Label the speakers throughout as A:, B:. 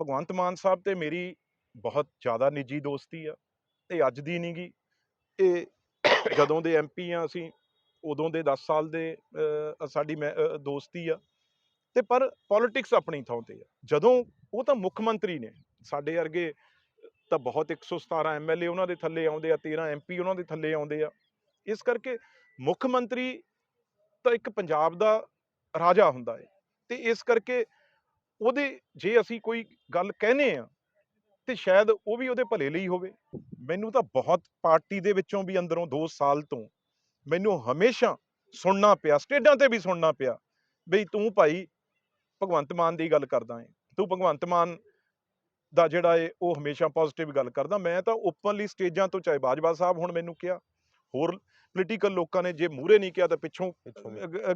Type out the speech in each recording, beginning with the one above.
A: ਭਗਵੰਤ ਮਾਨ ਸਾਹਿਬ ਤੇ ਮੇਰੀ ਬਹੁਤ ਜ਼ਿਆਦਾ ਨਿੱਜੀ ਦੋਸਤੀ ਆ, ਇਹ ਅੱਜ ਦੀ ਨਹੀਂ ਗੀ ਇਹ ਜਦੋਂ ਦੇ ਐਮਪੀ ਆ ਅਸੀਂ, ਉਦੋਂ ਦੇ 10 ਸਾਲ ਦੇ ਸਾਡੀ ਮੈਂ- ਦੋਸਤੀ ਆ। ਤੇ ਪਰ ਪੋਲਿਟਿਕਸ ਆਪਣੀ ਥਾਂ ਤੇ ਆ। ਜਦੋਂ ਉਹ ਤਾਂ ਮੁੱਖ ਮੰਤਰੀ ਨੇ, ਸਾਡੇ ਵਰਗੇ ਤਾਂ ਬਹੁਤ 117 ਐਮਐਲਏ ਉਹਨਾਂ ਦੇ ਥੱਲੇ ਆਉਂਦੇ ਆ 13 ਐਮਪੀ ਉਹਨਾਂ ਦੇ ਥੱਲੇ ਆਉਂਦੇ ਆ। ਇਸ ਕਰਕੇ ਮੁੱਖ ਮੰਤਰੀ ਤਾਂ ਇੱਕ ਪੰਜਾਬ ਦਾ ਰਾਜਾ ਹੁੰਦਾ ਹੈ ਤੇ ਇਸ ਕਰਕੇ ਉਹਦੇ ਜੇ ਅਸੀਂ ਕੋਈ ਗੱਲ ਕਹਿੰਦੇ ਆ ਤੇ ਸ਼ਾਇਦ ਉਹ ਵੀ ਉਹਦੇ ਭਲੇ ਲਈ ਹੋਵੇ। ਮੈਨੂੰ ਤਾਂ ਬਹੁਤ ਪਾਰਟੀ ਦੇ ਵਿੱਚੋਂ ਵੀ ਅੰਦਰੋਂ 2 ਸਾਲ ਤੋਂ ਮੈਨੂੰ ਹਮੇਸ਼ਾ ਸੁਣਨਾ ਪਿਆ ਸਟੇਜਾਂ ਤੇ ਵੀ ਸੁਣਨਾ ਪਿਆ ਬਈ ਤੂੰ ਭਾਈ ਭਗਵੰਤ ਮਾਨ ਦੀ ਗੱਲ ਕਰਦਾ ਏ। ਤੂੰ ਭਗਵੰਤ ਮਾਨ ਦਾ ਜਿਹੜਾ ਏ, ਉਹ ਹਮੇਸ਼ਾ ਪੋਜ਼ਿਟਿਵ ਗੱਲ ਕਰਦਾ। ਮੈਂ ਤਾਂ ਓਪਨਲੀ ਸਟੇਜਾਂ ਤੋਂ, ਚਾਹੇ ਬਾਜਵਾ ਸਾਹਿਬ ਹੁਣ ਮੈਨੂੰ ਕਿਹਾ, ਹੋਰ ਪੋਲੀਟੀਕਲ ਲੋਕਾਂ ਨੇ ਜੇ ਮੂਹਰੇ ਨਹੀਂ ਕਿਹਾ ਤਾਂ ਪਿੱਛੋਂ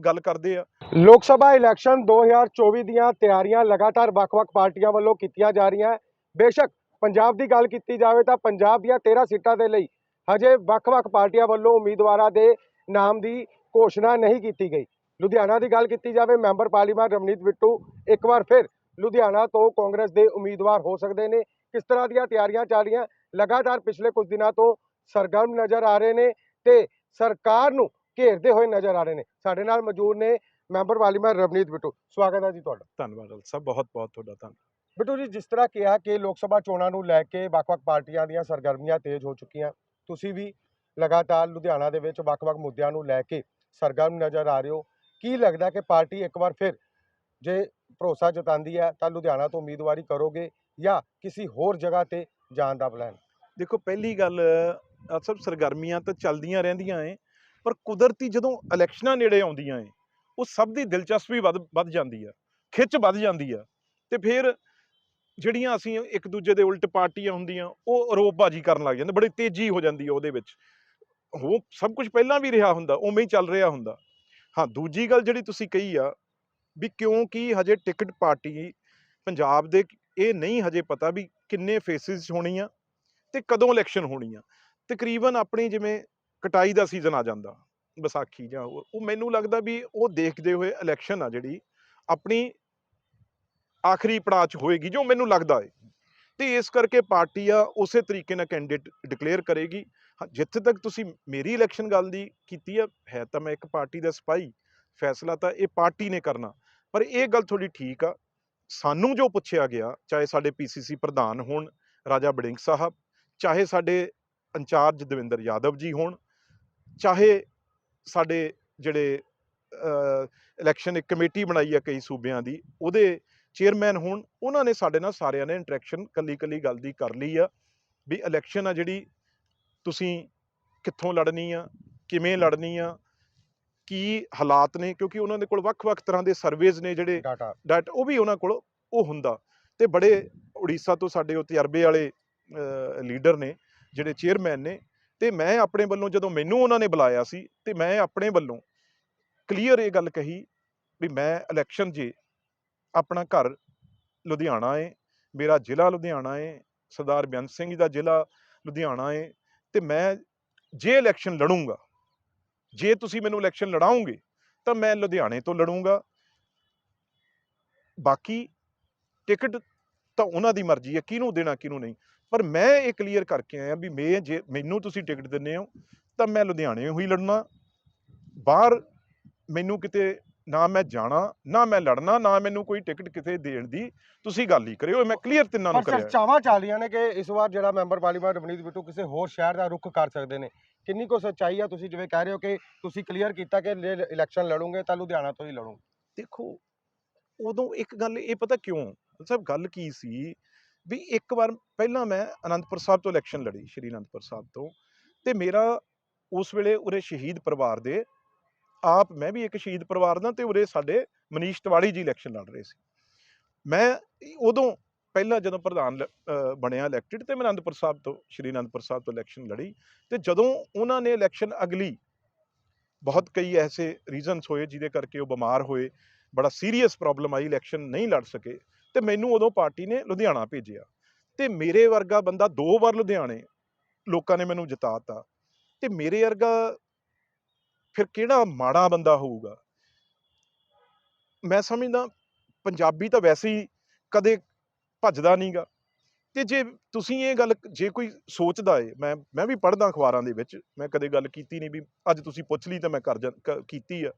A: ਗੱਲ ਕਰਦੇ ਆ।
B: ਲੋਕ ਸਭਾ ਇਲੈਕਸ਼ਨ 2024 ਦੀਆਂ ਤਿਆਰੀਆਂ ਲਗਾਤਾਰ ਵੱਖ-ਵੱਖ ਪਾਰਟੀਆਂ ਵੱਲੋਂ ਕੀਤੀਆਂ ਜਾ ਰਹੀਆਂ। ਬੇਸ਼ੱਕ ਪੰਜਾਬ ਦੀ ਗੱਲ ਕੀਤੀ ਜਾਵੇ ਤਾਂ ਪੰਜਾਬ ਦੀਆਂ 13 ਸੀਟਾਂ ਦੇ ਲਈ ਹਜੇ ਵੱਖ-ਵੱਖ ਪਾਰਟੀਆਂ ਵੱਲੋਂ ਉਮੀਦਵਾਰਾਂ ਦੇ ਨਾਮ ਦੀ ਘੋਸ਼ਣਾ ਨਹੀਂ ਕੀਤੀ ਗਈ। ਲੁਧਿਆਣਾ ਦੀ ਗੱਲ ਕੀਤੀ ਜਾਵੇ ਮੈਂਬਰ ਪਾਰਲੀਮੈਂਟ ਰਮਨੀਤ ਬਿੱਟੂ ਇੱਕ ਵਾਰ ਫਿਰ ਲੁਧਿਆਣਾ ਤੋਂ ਕਾਂਗਰਸ ਦੇ ਉਮੀਦਵਾਰ ਹੋ ਸਕਦੇ ਨੇ। ਕਿਸ ਤਰ੍ਹਾਂ ਦੀਆਂ ਤਿਆਰੀਆਂ ਚੱਲ ਰਹੀਆਂ? ਲਗਾਤਾਰ ਪਿਛਲੇ ਕੁਝ ਦਿਨਾਂ ਤੋਂ ਸਰਗਰਮ ਨਜ਼ਰ ਆ ਰਹੇ ਨੇ ਤੇ ਸਰਕਾਰ ਨੂੰ ਘੇਰਦੇ ਹੋਏ ਨਜ਼ਰ ਆ ਰਹੇ ਨੇ। ਸਾਡੇ ਨਾਲ ਮੌਜੂਦ ਨੇ ਮੈਂਬਰ ਪਾਰਲੀਮੈਂਟ ਰਵਨੀਤ ਬਿੱਟੂ। ਸਵਾਗਤ ਹੈ ਜੀ ਤੁਹਾਡਾ।
A: ਧੰਨਵਾਦ ਅਲ ਸਾਹਿਬ ਬਹੁਤ ਬਹੁਤ ਤੁਹਾਡਾ ਧੰਨਵਾਦ
B: ਬਿੱਟੂ ਜੀ ਜਿਸ ਤਰ੍ਹਾਂ ਕਿਹਾ ਕਿ ਲੋਕ ਸਭਾ ਚੋਣਾਂ ਨੂੰ ਲੈ ਕੇ ਵੱਖ-ਵੱਖ ਪਾਰਟੀਆਂ ਦੀਆਂ ਸਰਗਰਮੀਆਂ ਤੇਜ਼ ਹੋ ਚੁੱਕੀਆਂ ਤੁਸੀਂ ਵੀ ਲਗਾਤਾਰ ਲੁਧਿਆਣਾ ਦੇ ਵਿੱਚ ਵੱਖ-ਵੱਖ ਮੁੱਦਿਆਂ ਨੂੰ ਲੈ ਕੇ ਸਰਗਰਮ ਨਜ਼ਰ ਆ ਰਹੇ ਹੋ। ਕੀ ਲੱਗਦਾ ਕਿ ਪਾਰਟੀ ਇੱਕ ਵਾਰ ਫਿਰ ਜੇ ਭਰੋਸਾ ਜਤਾਉਂਦੀ ਹੈ ਤਾਂ ਲੁਧਿਆਣਾ ਤੋਂ ਉਮੀਦਵਾਰੀ ਕਰੋਗੇ ਜਾਂ ਕਿਸੇ ਹੋਰ ਜਗ੍ਹਾ ਤੇ ਜਾਣ ਦਾ ਪਲਾਨ?
A: ਦੇਖੋ ਪਹਿਲੀ ਗੱਲ ਸਭ ਸਰਗਰਮੀਆਂ ਤਾਂ ਚੱਲਦੀਆਂ ਰਹਿੰਦੀਆਂ ਏ ਪਰ ਕੁਦਰਤੀ ਜਦੋਂ ਇਲੈਕਸ਼ਨਾਂ ਨੇੜੇ ਆਉਂਦੀਆਂ ਏ ਉਹ ਸਭ ਦੀ ਦਿਲਚਸਪੀ ਵੱਧ ਵੱਧ ਜਾਂਦੀ ਆ, ਖਿੱਚ ਵੱਧ ਜਾਂਦੀ ਆ, ਤੇ ਫਿਰ ਜਿਹੜੀਆਂ ਅਸੀਂ ਇੱਕ ਦੂਜੇ ਦੇ ਉਲਟ ਪਾਰਟੀਆਂ ਹੁੰਦੀਆਂ, ਉਹ ਆਰੋਪਬਾਜ਼ੀ ਕਰਨ ਲੱਗ ਜਾਂਦੇ, ਬੜੀ ਤੇਜ਼ੀ ਹੋ ਜਾਂਦੀ ਆ ਉਹਦੇ ਵਿੱਚ। ਉਹ ਸਭ ਕੁਝ ਪਹਿਲਾਂ ਵੀ ਰਿਹਾ ਹੁੰਦਾ, ਉਵੇਂ ਹੀ ਚੱਲ ਰਿਹਾ ਹੁੰਦਾ। ਹਾਂ, ਦੂਜੀ ਗੱਲ ਜਿਹੜੀ ਤੁਸੀਂ ਕਹੀ ਆ, ਵੀ ਕਿਉਂਕਿ ਹਜੇ ਟਿਕਟ ਪਾਰਟੀ ਪੰਜਾਬ ਦੇ, ਇਹ ਨਹੀਂ ਹਜੇ ਪਤਾ ਵੀ ਕਿੰਨੇ ਫੇਸਿਸ ਹੋਣੀ ਆ ਤੇ ਕਦੋਂ ਇਲੈਕਸ਼ਨ ਹੋਣੀ ਆ। ਤਕਰੀਬਨ ਆਪਣੀ ਜਿਵੇਂ ਕਟਾਈ ਦਾ ਸੀਜ਼ਨ ਆ ਜਾਂਦਾ ਵਿਸਾਖੀ ਜਾਂ ਉਹ ਮੈਨੂੰ ਲੱਗਦਾ ਵੀ ਉਹ ਦੇਖਦੇ ਹੋਏ ਇਲੈਕਸ਼ਨ ਆ ਜਿਹੜੀ ਆਪਣੀ ਆਖਰੀ ਪੜਾਅ 'ਚ ਹੋਏਗੀ ਜੋ ਮੈਨੂੰ ਲੱਗਦਾ ਹੈ ਤੇ ਇਸ ਕਰਕੇ ਪਾਰਟੀ ਆ ਉਸੇ ਤਰੀਕੇ ਨਾਲ ਕੈਂਡੀਡੇਟ ਡਿਕਲੇਅਰ ਕਰੇਗੀ। ਹਾਂ, ਜਿੱਥੇ ਤੱਕ ਤੁਸੀਂ ਮੇਰੀ ਇਲੈਕਸ਼ਨ ਗੱਲ ਦੀ ਕੀਤੀ ਆ ਹੈ ਤਾਂ ਮੈਂ ਇੱਕ ਪਾਰਟੀ ਦਾ ਸਿਪਾਹੀ ਫੈਸਲਾ ਤਾਂ ਇਹ ਪਾਰਟੀ ਨੇ ਕਰਨਾ। ਪਰ ਇਹ ਗੱਲ ਥੋੜੀ ਠੀਕ ਆ ਸਾਨੂੰ ਜੋ ਪੁੱਛਿਆ ਗਿਆ ਚਾਹੇ ਸਾਡੇ ਪੀਸੀਸੀ ਪ੍ਰਧਾਨ ਹੋਣ ਰਾਜਾ ਬੜਿੰਗ ਸਾਹਿਬ ਚਾਹੇ ਸਾਡੇ ਇੰਚਾਰਜ ਦਵਿੰਦਰ ਯਾਦਵ ਜੀ ਹੋਣ ਚਾਹੇ ਸਾਡੇ ਜਿਹੜੇ ਇਲੈਕਸ਼ਨ ਇੱਕ ਕਮੇਟੀ ਬਣਾਈ ਆ ਕਈ ਸੂਬਿਆਂ ਦੀ ਉਹਦੇ ਚੇਅਰਮੈਨ ਹੋਣ ਉਹਨਾਂ ਨੇ ਸਾਡੇ ਨਾਲ ਸਾਰਿਆਂ ਨੇ ਇੰਟਰੈਕਸ਼ਨ ਕੱਲੀ ਕੱਲੀ ਗੱਲ ਦੀ ਕਰ ਲਈ ਆ ਵੀ ਇਲੈਕਸ਼ਨ ਆ ਜਿਹੜੀ ਤੁਸੀਂ ਕਿੱਥੋਂ ਲੜਨੀ ਆ ਕਿਵੇਂ ਲੜਨੀ ਆ ਕੀ ਹਾਲਾਤ ਨੇ ਕਿਉਂਕਿ ਉਹਨਾਂ ਦੇ ਕੋਲ ਵੱਖ-ਵੱਖ ਤਰ੍ਹਾਂ ਦੇ ਸਰਵੇਜ਼ ਨੇ ਜਿਹੜੇ
B: ਡਾਟਾ
A: ਡਾਟ ਉਹ ਵੀ ਉਹਨਾਂ ਕੋਲ ਉਹ ਹੁੰਦਾ ਤੇ ਬੜੇ ਉੜੀਸਾ ਤੋਂ ਸਾਡੇ ਉਹ ਤਜਰਬੇ ਵਾਲੇ ਲੀਡਰ ਨੇ ਜਿਹੜੇ ਚੇਅਰਮੈਨ ਨੇ ਤੇ ਮੈਂ ਆਪਣੇ ਵੱਲੋਂ ਜਦੋਂ ਮੈਨੂੰ ਉਹਨਾਂ ਨੇ ਬੁਲਾਇਆ ਸੀ ਤੇ ਮੈਂ ਆਪਣੇ ਵੱਲੋਂ ਕਲੀਅਰ ਇਹ ਗੱਲ ਕਹੀ ਵੀ ਮੈਂ ਇਲੈਕਸ਼ਨ ਜੇ ਆਪਣਾ ਘਰ ਲੁਧਿਆਣਾ ਏ, ਮੇਰਾ ਜ਼ਿਲ੍ਹਾ ਲੁਧਿਆਣਾ ਏ, ਸਰਦਾਰ ਬੇਅੰਤ ਸਿੰਘ ਜੀ ਦਾ ਜ਼ਿਲ੍ਹਾ ਲੁਧਿਆਣਾ ਏ ਤੇ ਮੈਂ ਜੇ ਇਲੈਕਸ਼ਨ ਲੜੂੰਗਾ, ਜੇ ਤੁਸੀਂ ਮੈਨੂੰ ਇਲੈਕਸ਼ਨ ਲੜਾਉਂਗੇ ਤਾਂ ਮੈਂ ਲੁਧਿਆਣੇ ਤੋਂ ਲੜੂੰਗਾ। ਬਾਕੀ ਟਿਕਟ ਤਾਂ ਉਹਨਾਂ ਦੀ ਮਰਜ਼ੀ ਹੈ, ਕਿਹਨੂੰ ਦੇਣਾ, ਕਿਹਨੂੰ ਨਹੀਂ। ਪਰ ਮੈਂ ਇਹ ਕਲੀਅਰ ਕਰਕੇ ਆਇਆ ਵੀ ਮੈਂ ਜੇ ਮੈਨੂੰ ਤੁਸੀਂ ਟਿਕਟ ਦਿੰਦੇ ਹੋ ਤਾਂ ਮੈਂ ਲੁਧਿਆਣੇ ਹੀ ਲੜਨਾ। ਬਾਹਰ ਮੈਨੂੰ ਕਿਤੇ ਨਾ ਮੈਂ ਜਾਣਾ ਨਾ ਮੈਂ ਲੜਨਾ ਨਾ ਮੈਨੂੰ ਕੋਈ ਟਿਕਟ ਕਿਤੇ ਦੇਣ ਦੀ ਤੁਸੀਂ ਗੱਲ ਹੀ ਕਰਿਓ ਮੈਂ ਕਲੀਅਰ ਤਿੰਨਾਂ ਨੂੰ
B: ਪਰ
A: ਕਰਿਆ।
B: ਚਰਚਾਵਾਂ ਚੱਲ ਰਹੀਆਂ ਨੇ ਕਿ ਇਸ ਵਾਰ ਜਿਹੜਾ ਮੈਂਬਰ ਪਾਰਲੀਮੈਂਟ ਰਵਨੀਤ ਬਿੱਟੂ ਕਿਸੇ ਹੋਰ ਸ਼ਹਿਰ ਦਾ ਰੁਖ ਕਰ ਸਕਦੇ ਨੇ। ਕਿੰਨੀ ਕੋ ਸੱਚਾਈ ਆ ਤੁਸੀਂ ਜਿਵੇਂ ਕਹਿ ਰਹੇ ਹੋ ਕਿ ਤੁਸੀਂ ਕਲੀਅਰ ਕੀਤਾ ਕਿ ਇਲੈਕਸ਼ਨ ਲੜੋਗੇ ਤਾਂ ਲੁਧਿਆਣਾ ਤੋਂ ਹੀ ਲੜੋਗੇ।
A: ਦੇਖੋ ਉਦੋਂ ਇੱਕ ਗੱਲ ਇਹ ਪਤਾ ਕਿਉਂ? ਸਭ ਗੱਲ ਕੀ ਸੀ? ਵੀ ਇੱਕ ਵਾਰ ਪਹਿਲਾਂ ਮੈਂ ਅਨੰਦਪੁਰ ਸਾਹਿਬ ਤੋਂ ਇਲੈਕਸ਼ਨ ਲੜੀ, ਸ਼੍ਰੀ ਅਨੰਦਪੁਰ ਸਾਹਿਬ ਤੋਂ ਤੇ ਮੇਰਾ ਉਸ ਵੇਲੇ ਉਰੇ ਸ਼ਹੀਦ ਪਰਿਵਾਰ ਦੇ ਆਪ ਮੈਂ ਵੀ ਇੱਕ ਸ਼ਹੀਦ ਪਰਿਵਾਰ ਦਾ ਤੇ ਉਰੇ ਸਾਡੇ ਮਨੀਸ਼ ਤਿਵਾੜੀ ਜੀ ਇਲੈਕਸ਼ਨ ਲੜ ਰਹੇ ਸੀ। ਮੈਂ ਉਦੋਂ ਪਹਿਲਾਂ ਜਦੋਂ ਪ੍ਰਧਾਨ ਲ- ਬਣਿਆ ਇਲੈਕਟਿਡ ਤੇ ਮੈਂ ਅਨੰਦਪੁਰ ਸਾਹਿਬ ਤੋਂ, ਸ਼੍ਰੀ ਅਨੰਦਪੁਰ ਸਾਹਿਬ ਤੋਂ ਇਲੈਕਸ਼ਨ ਲੜੀ ਤੇ ਜਦੋਂ ਉਹਨਾਂ ਨੇ ਇਲੈਕਸ਼ਨ ਅਗਲੀ ਬਹੁਤ ਕਈ ਐਸੇ ਰੀਜ਼ਨਸ ਹੋਏ ਜਿਹਦੇ ਕਰਕੇ ਉਹ ਬਿਮਾਰ ਹੋਏ, ਬੜਾ ਸੀਰੀਅਸ ਪ੍ਰੋਬਲਮ ਆਈ ਇਲੈਕਸ਼ਨ ਨਹੀਂ ਲੜ ਸਕੇ। ਤੇ ਮੈਨੂੰ ਉਦੋਂ ਪਾਰਟੀ ਨੇ ਲੁਧਿਆਣਾ ਭੇਜਿਆ। ਤੇ ਮੇਰੇ ਵਰਗਾ ਬੰਦਾ ਦੋ ਵਾਰ ਲੁਧਿਆਣੇ ਲੋਕਾਂ ਨੇ ਮੈਨੂੰ ਜਿਤਾਤਾ ਤੇ ਮੇਰੇ ਵਰਗਾ ਫਿਰ ਕਿਹੜਾ ਮਾੜਾ ਬੰਦਾ ਹੋਊਗਾ? ਮੈਂ ਸਮਝਦਾ ਪੰਜਾਬੀ ਤਾਂ ਵੈਸੇ ਹੀ ਕਦੇ ਭੱਜਦਾ ਨਹੀਂਗਾ ਤੇ ਜੇ ਤੁਸੀਂ ਇਹ ਗੱਲ, ਜੇ ਕੋਈ ਸੋਚਦਾ ਏ, ਮੈਂ ਮੈਂ ਵੀ ਪੜ੍ਹਦਾ ਅਖਬਾਰਾਂ ਦੇ ਵਿੱਚ, ਮੈਂ ਕਦੇ ਗੱਲ ਕੀਤੀ ਨਹੀਂ ਵੀ ਅੱਜ ਤੁਸੀਂ ਪੁੱਛ ਲਈ ਤਾਂ ਮੈਂ ਕਰ ਜਾਂ- ਕੀਤੀ ਆ।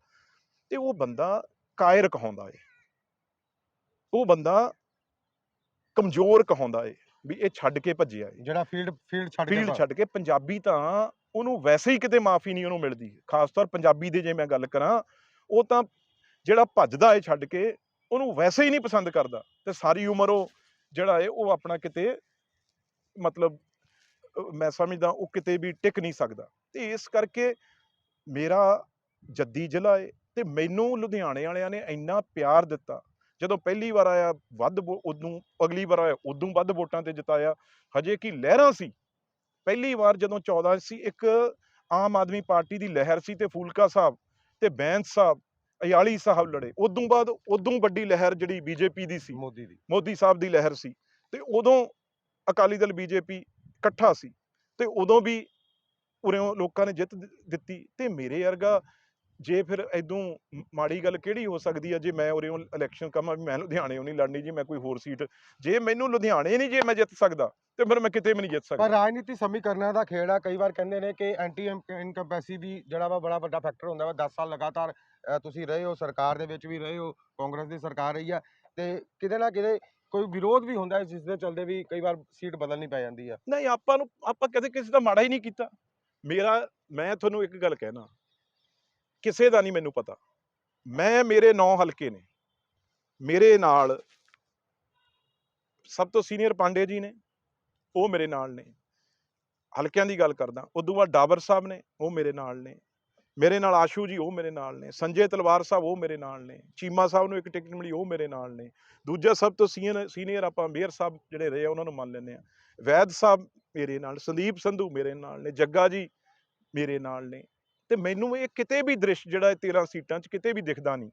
A: ਤੇ ਉਹ ਬੰਦਾ ਕਾਇਰ ਕਹਾਉਂਦਾ ਏ। ਉਹ ਬੰਦਾ ਕਮਜ਼ੋਰ ਕਹਾਉਂਦਾ ਏ ਵੀ ਇਹ ਛੱਡ ਕੇ ਭੱਜਿਆ ਏ।
B: ਜਿਹੜਾ ਫੀਲਡ ਫੀਲਡ ਛੱਡ ਕੇ
A: ਫੀਲਡ ਛੱਡ ਕੇ ਪੰਜਾਬੀ ਤਾਂ ਉਹਨੂੰ ਵੈਸੇ ਹੀ ਕਿਤੇ ਮਾਫੀ ਨਹੀਂ ਉਹਨੂੰ ਮਿਲਦੀ ਖਾਸ ਤੌਰ ਪੰਜਾਬੀ ਦੇ ਜੇ ਮੈਂ ਗੱਲ ਕਰਾਂ ਉਹ ਤਾਂ ਜਿਹੜਾ ਭੱਜਦਾ ਏ ਛੱਡ ਕੇ ਉਹਨੂੰ ਵੈਸੇ ਹੀ ਨਹੀਂ ਪਸੰਦ ਕਰਦਾ ਤੇ ਸਾਰੀ ਉਮਰ ਉਹ ਜਿਹੜਾ ਏ ਉਹ ਆਪਣਾ ਕਿਤੇ ਮਤਲਬ ਮੈਂ ਸਮਝਦਾ ਉਹ ਕਿਤੇ ਵੀ ਟਿਕ ਨਹੀਂ ਸਕਦਾ। ਤੇ ਇਸ ਕਰਕੇ ਮੇਰਾ ਜੱਦੀ ਜ਼ਿਲ੍ਹਾ ਏ ਤੇ ਮੈਨੂੰ ਲੁਧਿਆਣੇ ਵਾਲਿਆਂ ਨੇ ਇੰਨਾ ਪਿਆਰ ਦਿੱਤਾ ਜਦੋਂ ਪਹਿਲੀ ਵਾਰ ਆਇਆ ਵੱਧ ਉਦੋਂ ਅਗਲੀ ਵਾਰ ਆਇਆ ਉਦੋਂ ਵੱਧ ਵੋਟਾਂ ਤੇ ਜਿਤਾਇਆ। ਹਜੇ ਕੀ ਲਹਿਰਾਂ ਸੀ। ਪਹਿਲੀ ਵਾਰ ਜਦੋਂ 14 ਸੀ ਇੱਕ ਆਮ ਆਦਮੀ ਪਾਰਟੀ ਦੀ ਲਹਿਰ ਸੀ ਤੇ ਫੂਲਕਾ ਸਾਹਿਬ ਤੇ ਬੈਂਸ ਸਾਹਿਬ ਅਯਾਲੀ ਸਾਹਿਬ ਲੜੇ। ਉਦੋਂ ਬਾਅਦ ਉਦੋਂ ਵੱਡੀ ਲਹਿਰ ਜਿਹੜੀ ਬੀਜੇਪੀ ਦੀ ਸੀ
B: ਮੋਦੀ ਦੀ।
A: ਮੋਦੀ ਸਾਹਿਬ ਦੀ ਲਹਿਰ ਸੀ। ਤੇ ਉਦੋਂ ਅਕਾਲੀ ਦਲ ਬੀਜੇਪੀ ਇਕੱਠਾ ਸੀ। ਤੇ ਉਦੋਂ ਵੀ ਉਰਿਓਂ ਲੋਕਾਂ ਨੇ ਜਿੱਤ ਦਿੱਤੀ। ਤੇ ਮੇਰੇ ਵਰਗਾ ਜੇ ਫਿਰ ਐਦੋਂ ਮਾੜੀ ਗੱਲ ਕਿਹੜੀ ਹੋ ਸਕਦੀ ਹੈ ਜੇ ਮੈਂ ਉਰਿਓਂ ਇਲੈਕਸ਼ਨ ਕਮਾਂ ਵੀ ਮੈਂ ਲੁਧਿਆਣੇੋਂ ਨਹੀਂ ਲੜਨੀ ਜੀ ਮੈਂ ਕੋਈ ਹੋਰ ਸੀਟ ਜੇ ਮੈਨੂੰ ਲੁਧਿਆਣੇ ਨਹੀਂ ਜੇ ਮੈਂ ਜਿੱਤ ਸਕਦਾ ਤੇ ਫਿਰ ਮੈਂ ਕਿਤੇ ਵੀ ਨਹੀਂ ਜਿੱਤ
B: ਪਰ
A: ਸਕਦਾ।
B: ਰਾਜਨੀਤੀ ਸਮੀਕਰਨਾਂ ਦਾ ਖੇਡ ਆ ਕਈ ਵਾਰ ਕਹਿੰਦੇ ਨੇ ਕਿ ਐਂਟੀ ਇਨਕੰਪੈਸੀ ਵੀ ਜਿਹੜਾ ਵਾ ਬੜਾ ਵੱਡਾ ਫੈਕਟਰ ਹੁੰਦਾ ਵਾ 10 ਸਾਲ ਲਗਾਤਾਰ ਤੁਸੀਂ ਰਹੇ ਹੋ ਸਰਕਾਰ ਦੇ ਵਿੱਚ ਵੀ ਰਹੇ ਹੋ ਕਾਂਗਰਸ ਦੀ ਸਰਕਾਰ ਰਹੀ ਆ ਤੇ ਕਿਤੇ ਨਾ ਕਿਤੇ ਕੋਈ ਵਿਰੋਧ ਵੀ ਹੁੰਦਾ ਜਿਸ ਦੇ ਚਲਦੇ ਵੀ ਕਈ ਵਾਰ ਸੀਟ ਬਦਲਣੀ ਪੈ ਜਾਂਦੀ ਆ।
A: ਨਹੀਂ ਆਪਾਂ ਨੂੰ ਆਪਾਂ ਕਦੇ ਕਿਸੇ ਦਾ ਮਾੜਾ ਹੀ ਨਹੀਂ ਕੀਤਾ। ਮੇਰਾ ਮੈਂ ਤੁਹਾਨੂੰ ਇੱਕ ਗੱਲ ਕਹਿਣਾ। ਕਿਸੇ ਦਾ ਨਹੀਂ ਮੈਨੂੰ ਪਤਾ। ਮੈਂ, ਮੇਰੇ ਨੌ ਹਲਕੇ ਨੇ। ਮੇਰੇ ਨਾਲ ਸਭ ਤੋਂ ਸੀਨੀਅਰ ਪਾਂਡੇ ਜੀ ਨੇ, ਉਹ ਮੇਰੇ ਨਾਲ ਨੇ। ਹਲਕਿਆਂ ਦੀ ਗੱਲ ਕਰਦਾ, ਉਦੋਂ ਬਾਅਦ ਡਾਬਰ ਸਾਹਿਬ ਨੇ, ਉਹ ਮੇਰੇ ਨਾਲ ਨੇ। ਮੇਰੇ ਨਾਲ ਆਸ਼ੂ ਜੀ, ਉਹ ਮੇਰੇ ਨਾਲ ਨੇ। ਸੰਜੇ ਤਲਵਾਰ ਸਾਹਿਬ, ਉਹ ਮੇਰੇ ਨਾਲ ਨੇ। ਚੀਮਾ ਸਾਹਿਬ ਨੂੰ ਇੱਕ ਟਿਕਟ ਮਿਲੀ, ਉਹ ਮੇਰੇ ਨਾਲ ਨੇ। ਦੂਜਾ ਸਭ ਤੋਂ ਸੀਨੀਅਰ ਸੀਨੀਅਰ ਆਪਾਂ ਮੇਅਰ ਸਾਹਿਬ ਜਿਹੜੇ ਰਹੇ ਆ, ਉਹਨਾਂ ਨੂੰ ਮੰਨ ਲੈਂਦੇ ਆ। ਵੈਦ ਸਾਹਿਬ ਮੇਰੇ ਨਾਲ, ਸੰਦੀਪ ਸੰਧੂ ਮੇਰੇ ਨਾਲ ਨੇ। ਜੱਗਾ ਜੀ ਮੇਰੇ ਨਾਲ ਨੇ। ਤੇ ਮੈਨੂੰ ਇਹ ਕਿਤੇ ਵੀ ਦ੍ਰਿਸ਼ ਜਿਹੜਾ ਇਹ 13 ਸੀਟਾਂ 'ਚ ਕਿਤੇ ਵੀ ਦਿਖਦਾ ਨਹੀਂ।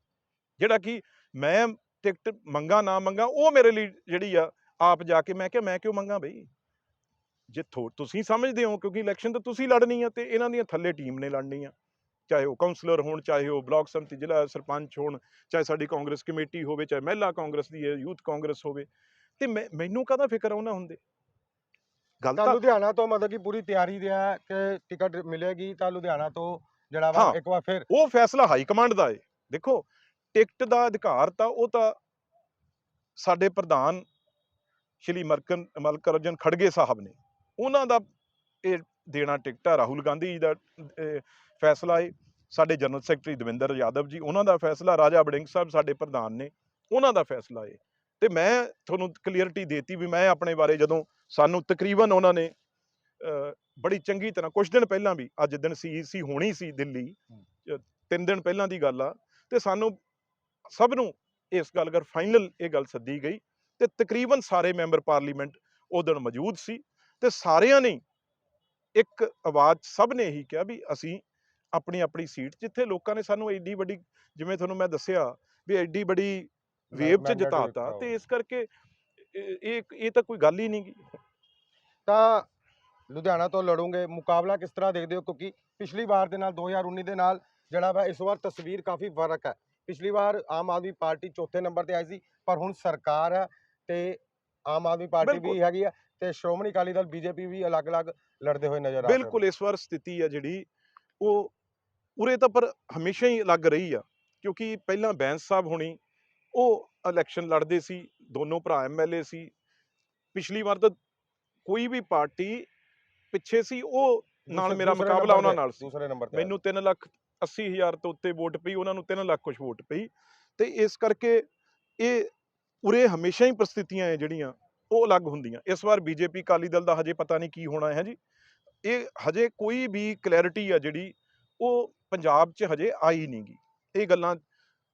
A: ਜਿਹੜਾ ਕਿ ਮੈਂ ਟਿਕਟ ਮੰਗਾ ਨਾ ਮੰਗਾ ਉਹ ਮੇਰੇ ਲਈ ਜਿਹੜੀ ਆ ਆਪ ਜਾ ਕੇ ਮੈਂ ਕਿਹਾ ਮੈਂ ਕਿਉਂ ਮੰਗਾ ਬਈ? ਜੇ ਤੁਸੀਂ ਸਮਝਦੇ ਹੋ ਕਿਉਂਕਿ ਇਲੈਕਸ਼ਨ ਤਾਂ ਤੁਸੀਂ ਲੜਨੀ ਆ ਤੇ ਇਹਨਾਂ ਦੀਆਂ ਥੱਲੇ ਟੀਮ ਨੇ ਲੜਨੀ ਆ। ਚਾਹੇ ਉਹ ਕਾਉਂਸਲਰ ਹੋਣ ਚਾਹੇ ਉਹ ਬਲਾਕ ਸੰਮਤੀ ਜ਼ਿਲ੍ਹਾ ਸਰਪੰਚ ਹੋਣ ਚਾਹੇ ਸਾਡੀ ਕਾਂਗਰਸ ਕਮੇਟੀ ਹੋਵੇ ਚਾਹੇ ਮਹਿਲਾ ਕਾਂਗਰਸ ਦੀ ਹੈ ਯੂਥ ਕਾਂਗਰਸ ਹੋਵੇ ਤੇ ਮੈਨੂੰ ਕਾਹਦਾ ਫਿਕਰ ਆ ਉਹਨਾਂ ਹੁੰਦੇ? ਗੱਲ
B: ਤਾਂ ਲੁਧਿਆਣਾ ਤੋਂ ਮਤਲਬ ਕਿ ਪੂਰੀ ਤਿਆਰੀ ਦੇ ਆ ਕਿ ਟਿਕਟ ਮਿਲੇਗੀ ਤਾਂ ਲੁਧਿਆਣਾ ਤੋਂ ਜਿਹੜਾ ਵਾ। ਇੱਕ ਵਾਰ ਫਿਰ
A: ਉਹ ਫੈਸਲਾ ਹਾਈ ਕਮਾਂਡ ਦਾ ਏ। ਦੇਖੋ ਟਿਕਟ ਦਾ ਅਧਿਕਾਰ ਤਾਂ ਉਹ ਤਾਂ ਸਾਡੇ ਪ੍ਰਧਾਨ ਸ਼੍ਰੀ ਮਰਕਨ ਮਲਕਰਜਨ ਖੜਗੇ ਸਾਹਿਬ ਨੇ। ਉਹਨਾਂ ਦਾ ਇਹ ਦੇਣਾ ਟਿਕਟ ਆ ਰਾਹੁਲ ਗਾਂਧੀ ਜੀ ਦਾ ਫੈਸਲਾ ਏ। ਸਾਡੇ ਜਨਰਲ ਸੈਕਟਰੀ ਦਵਿੰਦਰ ਯਾਦਵ ਜੀ ਉਹਨਾਂ ਦਾ ਫੈਸਲਾ। ਰਾਜਾ ਬੜਿੰਗ ਸਾਹਿਬ ਸਾਡੇ ਪ੍ਰਧਾਨ ਨੇ ਉਹਨਾਂ ਦਾ ਫੈਸਲਾ ਏ। ਤੇ ਮੈਂ ਤੁਹਾਨੂੰ ਕਲੀਅਰਿਟੀ ਦੇਤੀ ਵੀ ਮੈਂ ਆਪਣੇ ਬਾਰੇ ਜਦੋਂ ਸਾਨੂੰ ਤਕਰੀਬਨ ਉਹਨਾਂ ਨੇ ਬੜੀ ਚੰਗੀ ਤਰ੍ਹਾਂ ਕੁਝ ਦਿਨ ਪਹਿਲਾਂ ਵੀ ਅੱਜ ਦਿਨ ਸੀਈਸੀ ਹੋਣੀ ਸੀ ਦਿੱਲੀ ਤਿੰਨ ਦਿਨ ਪਹਿਲਾਂ ਦੀ ਗੱਲ ਆ ਤੇ ਸਾਨੂੰ ਸਭ ਨੂੰ ਇਸ ਗੱਲ ਕਰ ਫਾਈਨਲ ਇਹ ਗੱਲ ਸੱਦੀ ਗਈ ਤੇ ਤਕਰੀਬਨ ਸਾਰੇ ਮੈਂਬਰ ਪਾਰਲੀਮੈਂਟ ਉਹ ਦਿਨ ਮੌਜੂਦ ਸੀ ਤੇ ਸਾਰਿਆਂ ਨੇ ਇੱਕ ਆਵਾਜ਼ ਸਭ ਨੇ ਇਹੀ ਕਿਹਾ ਵੀ ਅਸੀਂ ਆਪਣੀ ਆਪਣੀ ਸੀਟ ਜਿੱਥੇ ਲੋਕਾਂ ਨੇ ਸਾਨੂੰ ਐਡੀ ਵੱਡੀ ਜਿਵੇਂ ਤੁਹਾਨੂੰ ਮੈਂ ਦੱਸਿਆ ਵੀ ਐਡੀ ਵੱਡੀ ਵੇਵ ਚ ਜਿਤਾਤਾ ਤੇ ਇਸ ਕਰਕੇ ਇਹ ਇਹ ਤਾਂ ਕੋਈ ਗੱਲ ਹੀ ਨਹੀਂ
B: ਤਾਂ ਲੁਧਿਆਣਾ ਤੋਂ ਲੜੋਗੇ। ਮੁਕਾਬਲਾ ਕਿਸ ਤਰ੍ਹਾਂ ਦੇਖਦੇ ਹੋ? ਕਿਉਂਕਿ ਪਿਛਲੀ ਵਾਰ ਦੇ ਨਾਲ 2019 ਦੇ ਨਾਲ ਜਿਹੜਾ ਵਾ ਇਸ ਵਾਰ ਤਸਵੀਰ ਕਾਫੀ ਫ਼ਰਕ ਹੈ। ਪਿਛਲੀ ਵਾਰ ਆਮ ਆਦਮੀ ਪਾਰਟੀ ਚੌਥੇ ਨੰਬਰ ਤੇ ਆਈ ਸੀ ਪਰ ਹੁਣ ਸਰਕਾਰ ਹੈ ਤੇ ਆਮ ਆਦਮੀ ਪਾਰਟੀ ਵੀ। ਹੈਗੀ ਹੈ ਤੇ ਸ਼੍ਰੋਮਣੀ ਅਕਾਲੀ ਦਲ ਬੀਜੇਪੀ ਵੀ ਅਲੱਗ-ਅਲੱਗ ਲੜਦੇ ਹੋਏ ਨਜ਼ਰ ਆ ਰਹੇ
A: ਬਿਲਕੁਲ ਇਸ ਵਾਰ ਸਥਿਤੀ ਹੈ ਜਿਹੜੀ ਉਹ ਉਰੇ ਤਾਂ ਪਰ ਹਮੇਸ਼ਾ ਹੀ ਲੱਗ ਰਹੀ ਆ। ਕਿਉਂਕਿ ਪਹਿਲਾਂ ਬੈਂਸ ਸਾਹਿਬ ਹੋਣੀ ਉਹ ਇਲੈਕਸ਼ਨ ਲੜਦੇ ਸੀ ਦੋਨੋਂ ਭਰਾ ਐਮਐਲਏ ਸੀ। ਪਿਛਲੀ ਵਾਰ ਤਾਂ ਕੋਈ ਵੀ ਪਾਰਟੀ ਪਿੱਛੇ ਸੀ ਉਹ ਨਾਲ ਮੇਰਾ ਮੁਕਾਬਲਾ ਉਹਨਾਂ ਨਾਲ ਸੀ।
B: ਦੂਸਰੇ ਨੰਬਰ ਤੇ
A: ਮੈਨੂੰ 3 ਲੱਖ 80 ਹਜ਼ਾਰ ਤੋਂ ਉੱਤੇ ਵੋਟ ਪਈ ਉਹਨਾਂ ਨੂੰ 3 ਲੱਖ ਕੁਝ ਵੋਟ ਪਈ। ਤੇ ਇਸ ਕਰਕੇ ਇਹ ਉਰੇ ਹਮੇਸ਼ਾ ਹੀ ਪ੍ਰਸਥਿਤੀਆਂ ਹੈ ਜਿਹੜੀਆਂ ਉਹ ਅਲੱਗ ਹੁੰਦੀਆਂ। ਇਸ ਵਾਰ ਬੀਜੇਪੀ ਅਕਾਲੀ ਦਲ ਦਾ ਹਜੇ ਪਤਾ ਨਹੀਂ ਕੀ ਹੋਣਾ ਹੈ ਜੀ। ਇਹ ਹਜੇ ਕੋਈ ਵੀ ਕਲੈਰਿਟੀ ਆ ਜਿਹੜੀ ਉਹ ਪੰਜਾਬ 'ਚ ਹਜੇ ਆਈ ਨਹੀਂ ਗੀ। ਇਹ ਗੱਲਾਂ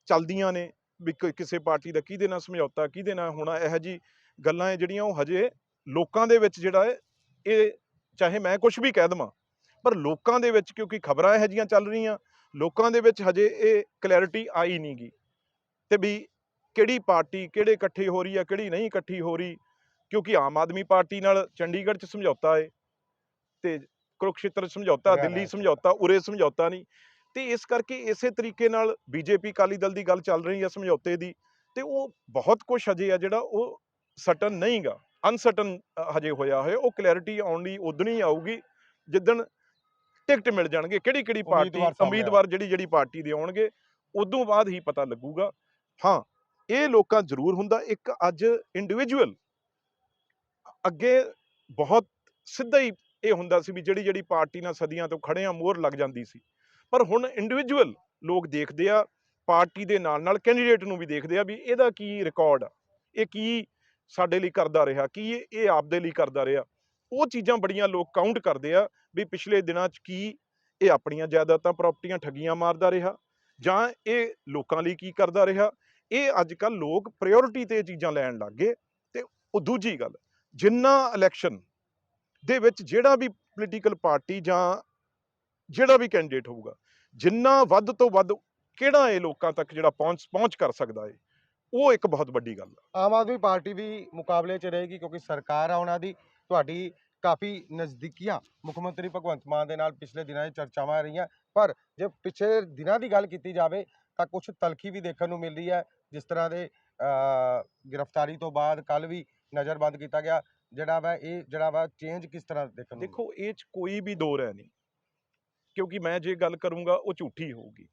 A: ਚੱਲਦੀਆਂ ਨੇ ਵੀ ਕਿਸੇ ਪਾਰਟੀ ਦਾ ਕਿਹਦੇ ਨਾਲ ਸਮਝੌਤਾ ਕਿਹਦੇ ਨਾਲ ਹੋਣਾ ਇਹੋ ਜੀ ਗੱਲਾਂ ਜਿਹੜੀਆਂ ਉਹ ਹਜੇ ਲੋਕਾਂ ਦੇ ਵਿੱਚ ਜਿਹੜਾ ਇਹ ਚਾਹੇ ਮੈਂ ਕੁਝ ਵੀ ਕਹਿ ਦਵਾਂ ਪਰ ਲੋਕਾਂ ਦੇ ਵਿੱਚ ਕਿਉਂਕਿ ਖਬਰਾਂ ਇਹੋ ਜਿਹੀਆਂ ਚੱਲ ਰਹੀਆਂ ਲੋਕਾਂ ਦੇ ਵਿੱਚ ਹਜੇ ਇਹ ਕਲੈਰਿਟੀ ਆਈ ਨਹੀਂ ਗੀ ਤੇ ਵੀ ਕਿਹੜੀ ਪਾਰਟੀ ਕਿਹੜੇ ਇਕੱਠੀ ਹੋ ਰਹੀ ਆ ਕਿਹੜੀ ਨਹੀਂ ਇਕੱਠੀ ਹੋ ਰਹੀ ਕਿਉਂਕਿ ਆਮ ਆਦਮੀ ਪਾਰਟੀ ਨਾਲ ਚੰਡੀਗੜ੍ਹ 'ਚ ਸਮਝੌਤਾ ਏ ਤੇ ਕੁਰੂਕਸ਼ੇਤਰ ਸਮਝੌਤਾ ਦਿੱਲੀ। ਸਮਝੌਤਾ ਉਰੇ ਸਮਝੌਤਾ ਨਹੀਂ ਤੇ ਇਸ ਕਰਕੇ ਇਸੇ ਤਰੀਕੇ ਨਾਲ ਬੀਜੇਪੀ ਅਕਾਲੀ ਦਲ ਦੀ ਗੱਲ ਚੱਲ ਰਹੀ ਆ ਸਮਝੌਤੇ ਦੀ ਤੇ ਉਹ ਬਹੁਤ ਕੁਝ ਹਜੇ ਆ ਜਿਹੜਾ ਉਹ ਸਟਨ ਨਹੀਂਗਾ ਅਨਸਟਨ ਹਜੇ ਹੋਇਆ ਹੋਇਆ ਉਹ ਕਲੈਰਿਟੀ ਆਉਣ ਲਈ ਉਦੋਂ ਹੀ ਆਊਗੀ ਜਿੱਦਣ ਟਿਕਟ ਮਿਲ ਜਾਣਗੇ ਕਿਹੜੀ ਕਿਹੜੀ ਪਾਰਟੀ
B: ਉਮੀਦਵਾਰ
A: ਜਿਹੜੀ ਜਿਹੜੀ ਪਾਰਟੀ ਦੇ ਆਉਣਗੇ ਉਦੋਂ ਬਾਅਦ ਹੀ ਪਤਾ ਲੱਗੂਗਾ। ਹਾਂ ਇਹ ਲੋਕਾਂ ਜ਼ਰੂਰ ਹੁੰਦਾ ਇੱਕ ਅੱਜ ਇੰਡੀਵਿਜੂਅਲ ਅੱਗੇ ਬਹੁਤ ਸਿੱਧਾ ਹੀ ਇਹ ਹੁੰਦਾ ਸੀ ਵੀ ਜਿਹੜੀ ਜਿਹੜੀ ਪਾਰਟੀ ਨਾਲ ਸਦੀਆਂ ਤੋਂ ਖੜੇ ਆ ਮੋਹਰ ਲੱਗ ਜਾਂਦੀ ਸੀ। ਪਰ ਹੁਣ ਇੰਡੀਵਿਜੂਅਲ ਲੋਕ ਦੇਖਦੇ ਆ ਪਾਰਟੀ ਦੇ ਨਾਲ ਨਾਲ ਕੈਂਡੀਡੇਟ ਨੂੰ ਵੀ ਦੇਖਦੇ ਆ ਵੀ ਇਹਦਾ ਕੀ ਰਿਕਾਰਡ ਆ ਇਹ ਕੀ ਸਾਡੇ ਲਈ ਕਰਦਾ ਰਿਹਾ, ਕੀ ਇਹ ਇਹ ਆਪਦੇ ਲਈ ਕਰਦਾ ਰਿਹਾ। ਉਹ ਚੀਜ਼ਾਂ ਬੜੀਆਂ ਲੋਕ ਕਾਊਂਟ ਕਰਦੇ ਆ ਵੀ ਪਿਛਲੇ ਦਿਨਾਂ 'ਚ ਕੀ ਇਹ ਆਪਣੀਆਂ ਜਾਇਦਾਦਾਂ ਪ੍ਰਾਪਰਟੀਆਂ ਠੱਗੀਆਂ ਮਾਰਦਾ ਰਿਹਾ ਜਾਂ ਇਹ ਲੋਕਾਂ ਲਈ ਕੀ ਕਰਦਾ ਰਿਹਾ। ਇਹ ਅੱਜ ਕੱਲ ਲੋਕ ਪ੍ਰਾਇੋਰਟੀ ਤੇ ਇਹ ਚੀਜ਼ਾਂ ਲੈਣ ਲੱਗ ਗਏ ਤੇ ਉਹ ਦੂਜੀ ਗੱਲ, ਜਿੰਨਾ ਇਲੈਕਸ਼ਨ ਦੇ ਵਿੱਚ ਜਿਹੜਾ ਵੀ ਪੋਲੀਟੀਕਲ ਪਾਰਟੀ ਜਾਂ ਜਿਹੜਾ ਵੀ ਕੈਂਡੀਡੇਟ ਹੋਊਗਾ, ਜਿੰਨਾ ਵੱਧ ਤੋਂ ਵੱਧ ਕਿਹੜਾ ਇਹ ਲੋਕਾਂ ਤੱਕ ਜਿਹੜਾ ਪਹੁੰਚ ਪਹੁੰਚ ਕਰ ਸਕਦਾ ਹੈ ਉਹ ਇੱਕ ਬਹੁਤ ਵੱਡੀ ਗੱਲ ਆ
B: ਆਮ ਆਦਮੀ ਪਾਰਟੀ ਵੀ ਮੁਕਾਬਲੇ 'ਚ ਰਹੇਗੀ ਕਿਉਂਕਿ ਸਰਕਾਰ ਆ ਉਹਨਾਂ ਦੀ ਤੁਹਾਡੀ ਕਾਫੀ ਨਜ਼ਦੀਕੀਆਂ ਮੁੱਖ ਮੰਤਰੀ ਭਗਵੰਤ ਮਾਨ ਦੇ ਨਾਲ ਪਿਛਲੇ ਦਿਨਾਂ 'ਚ ਚਰਚਾਵਾਂ ਰਹੀਆਂ ਪਰ ਜੇ ਪਿਛਲੇ ਦਿਨਾਂ ਦੀ ਗੱਲ ਕੀਤੀ ਜਾਵੇ ਤਾਂ ਕੁਝ ਤਲਖੀ ਵੀ ਦੇਖਣ ਨੂੰ ਮਿਲ ਰਹੀ ਹੈ ਜਿਸ ਤਰ੍ਹਾਂ ਦੇ ਗ੍ਰਿਫਤਾਰੀ ਤੋਂ ਬਾਅਦ ਕੱਲ ਵੀ ਨਜ਼ਰਬੰਦ ਕੀਤਾ ਗਿਆ ਜਿਹੜਾ ਵਾ ਇਹ ਜਿਹੜਾ ਵਾ ਚੇਂਜ ਕਿਸ ਤਰ੍ਹਾਂ ਦੇਖਣ ਨੂੰ?
A: ਦੇਖੋ ਇਹ ਚ ਕੋਈ ਵੀ ਦੋ ਰਹਿ ਨਹੀਂ ਕਿਉਂਕਿ ਮੈਂ ਜੇ ਗੱਲ ਕਰੂੰਗਾ ਉਹ ਝੂਠੀ ਹੋਊਗੀ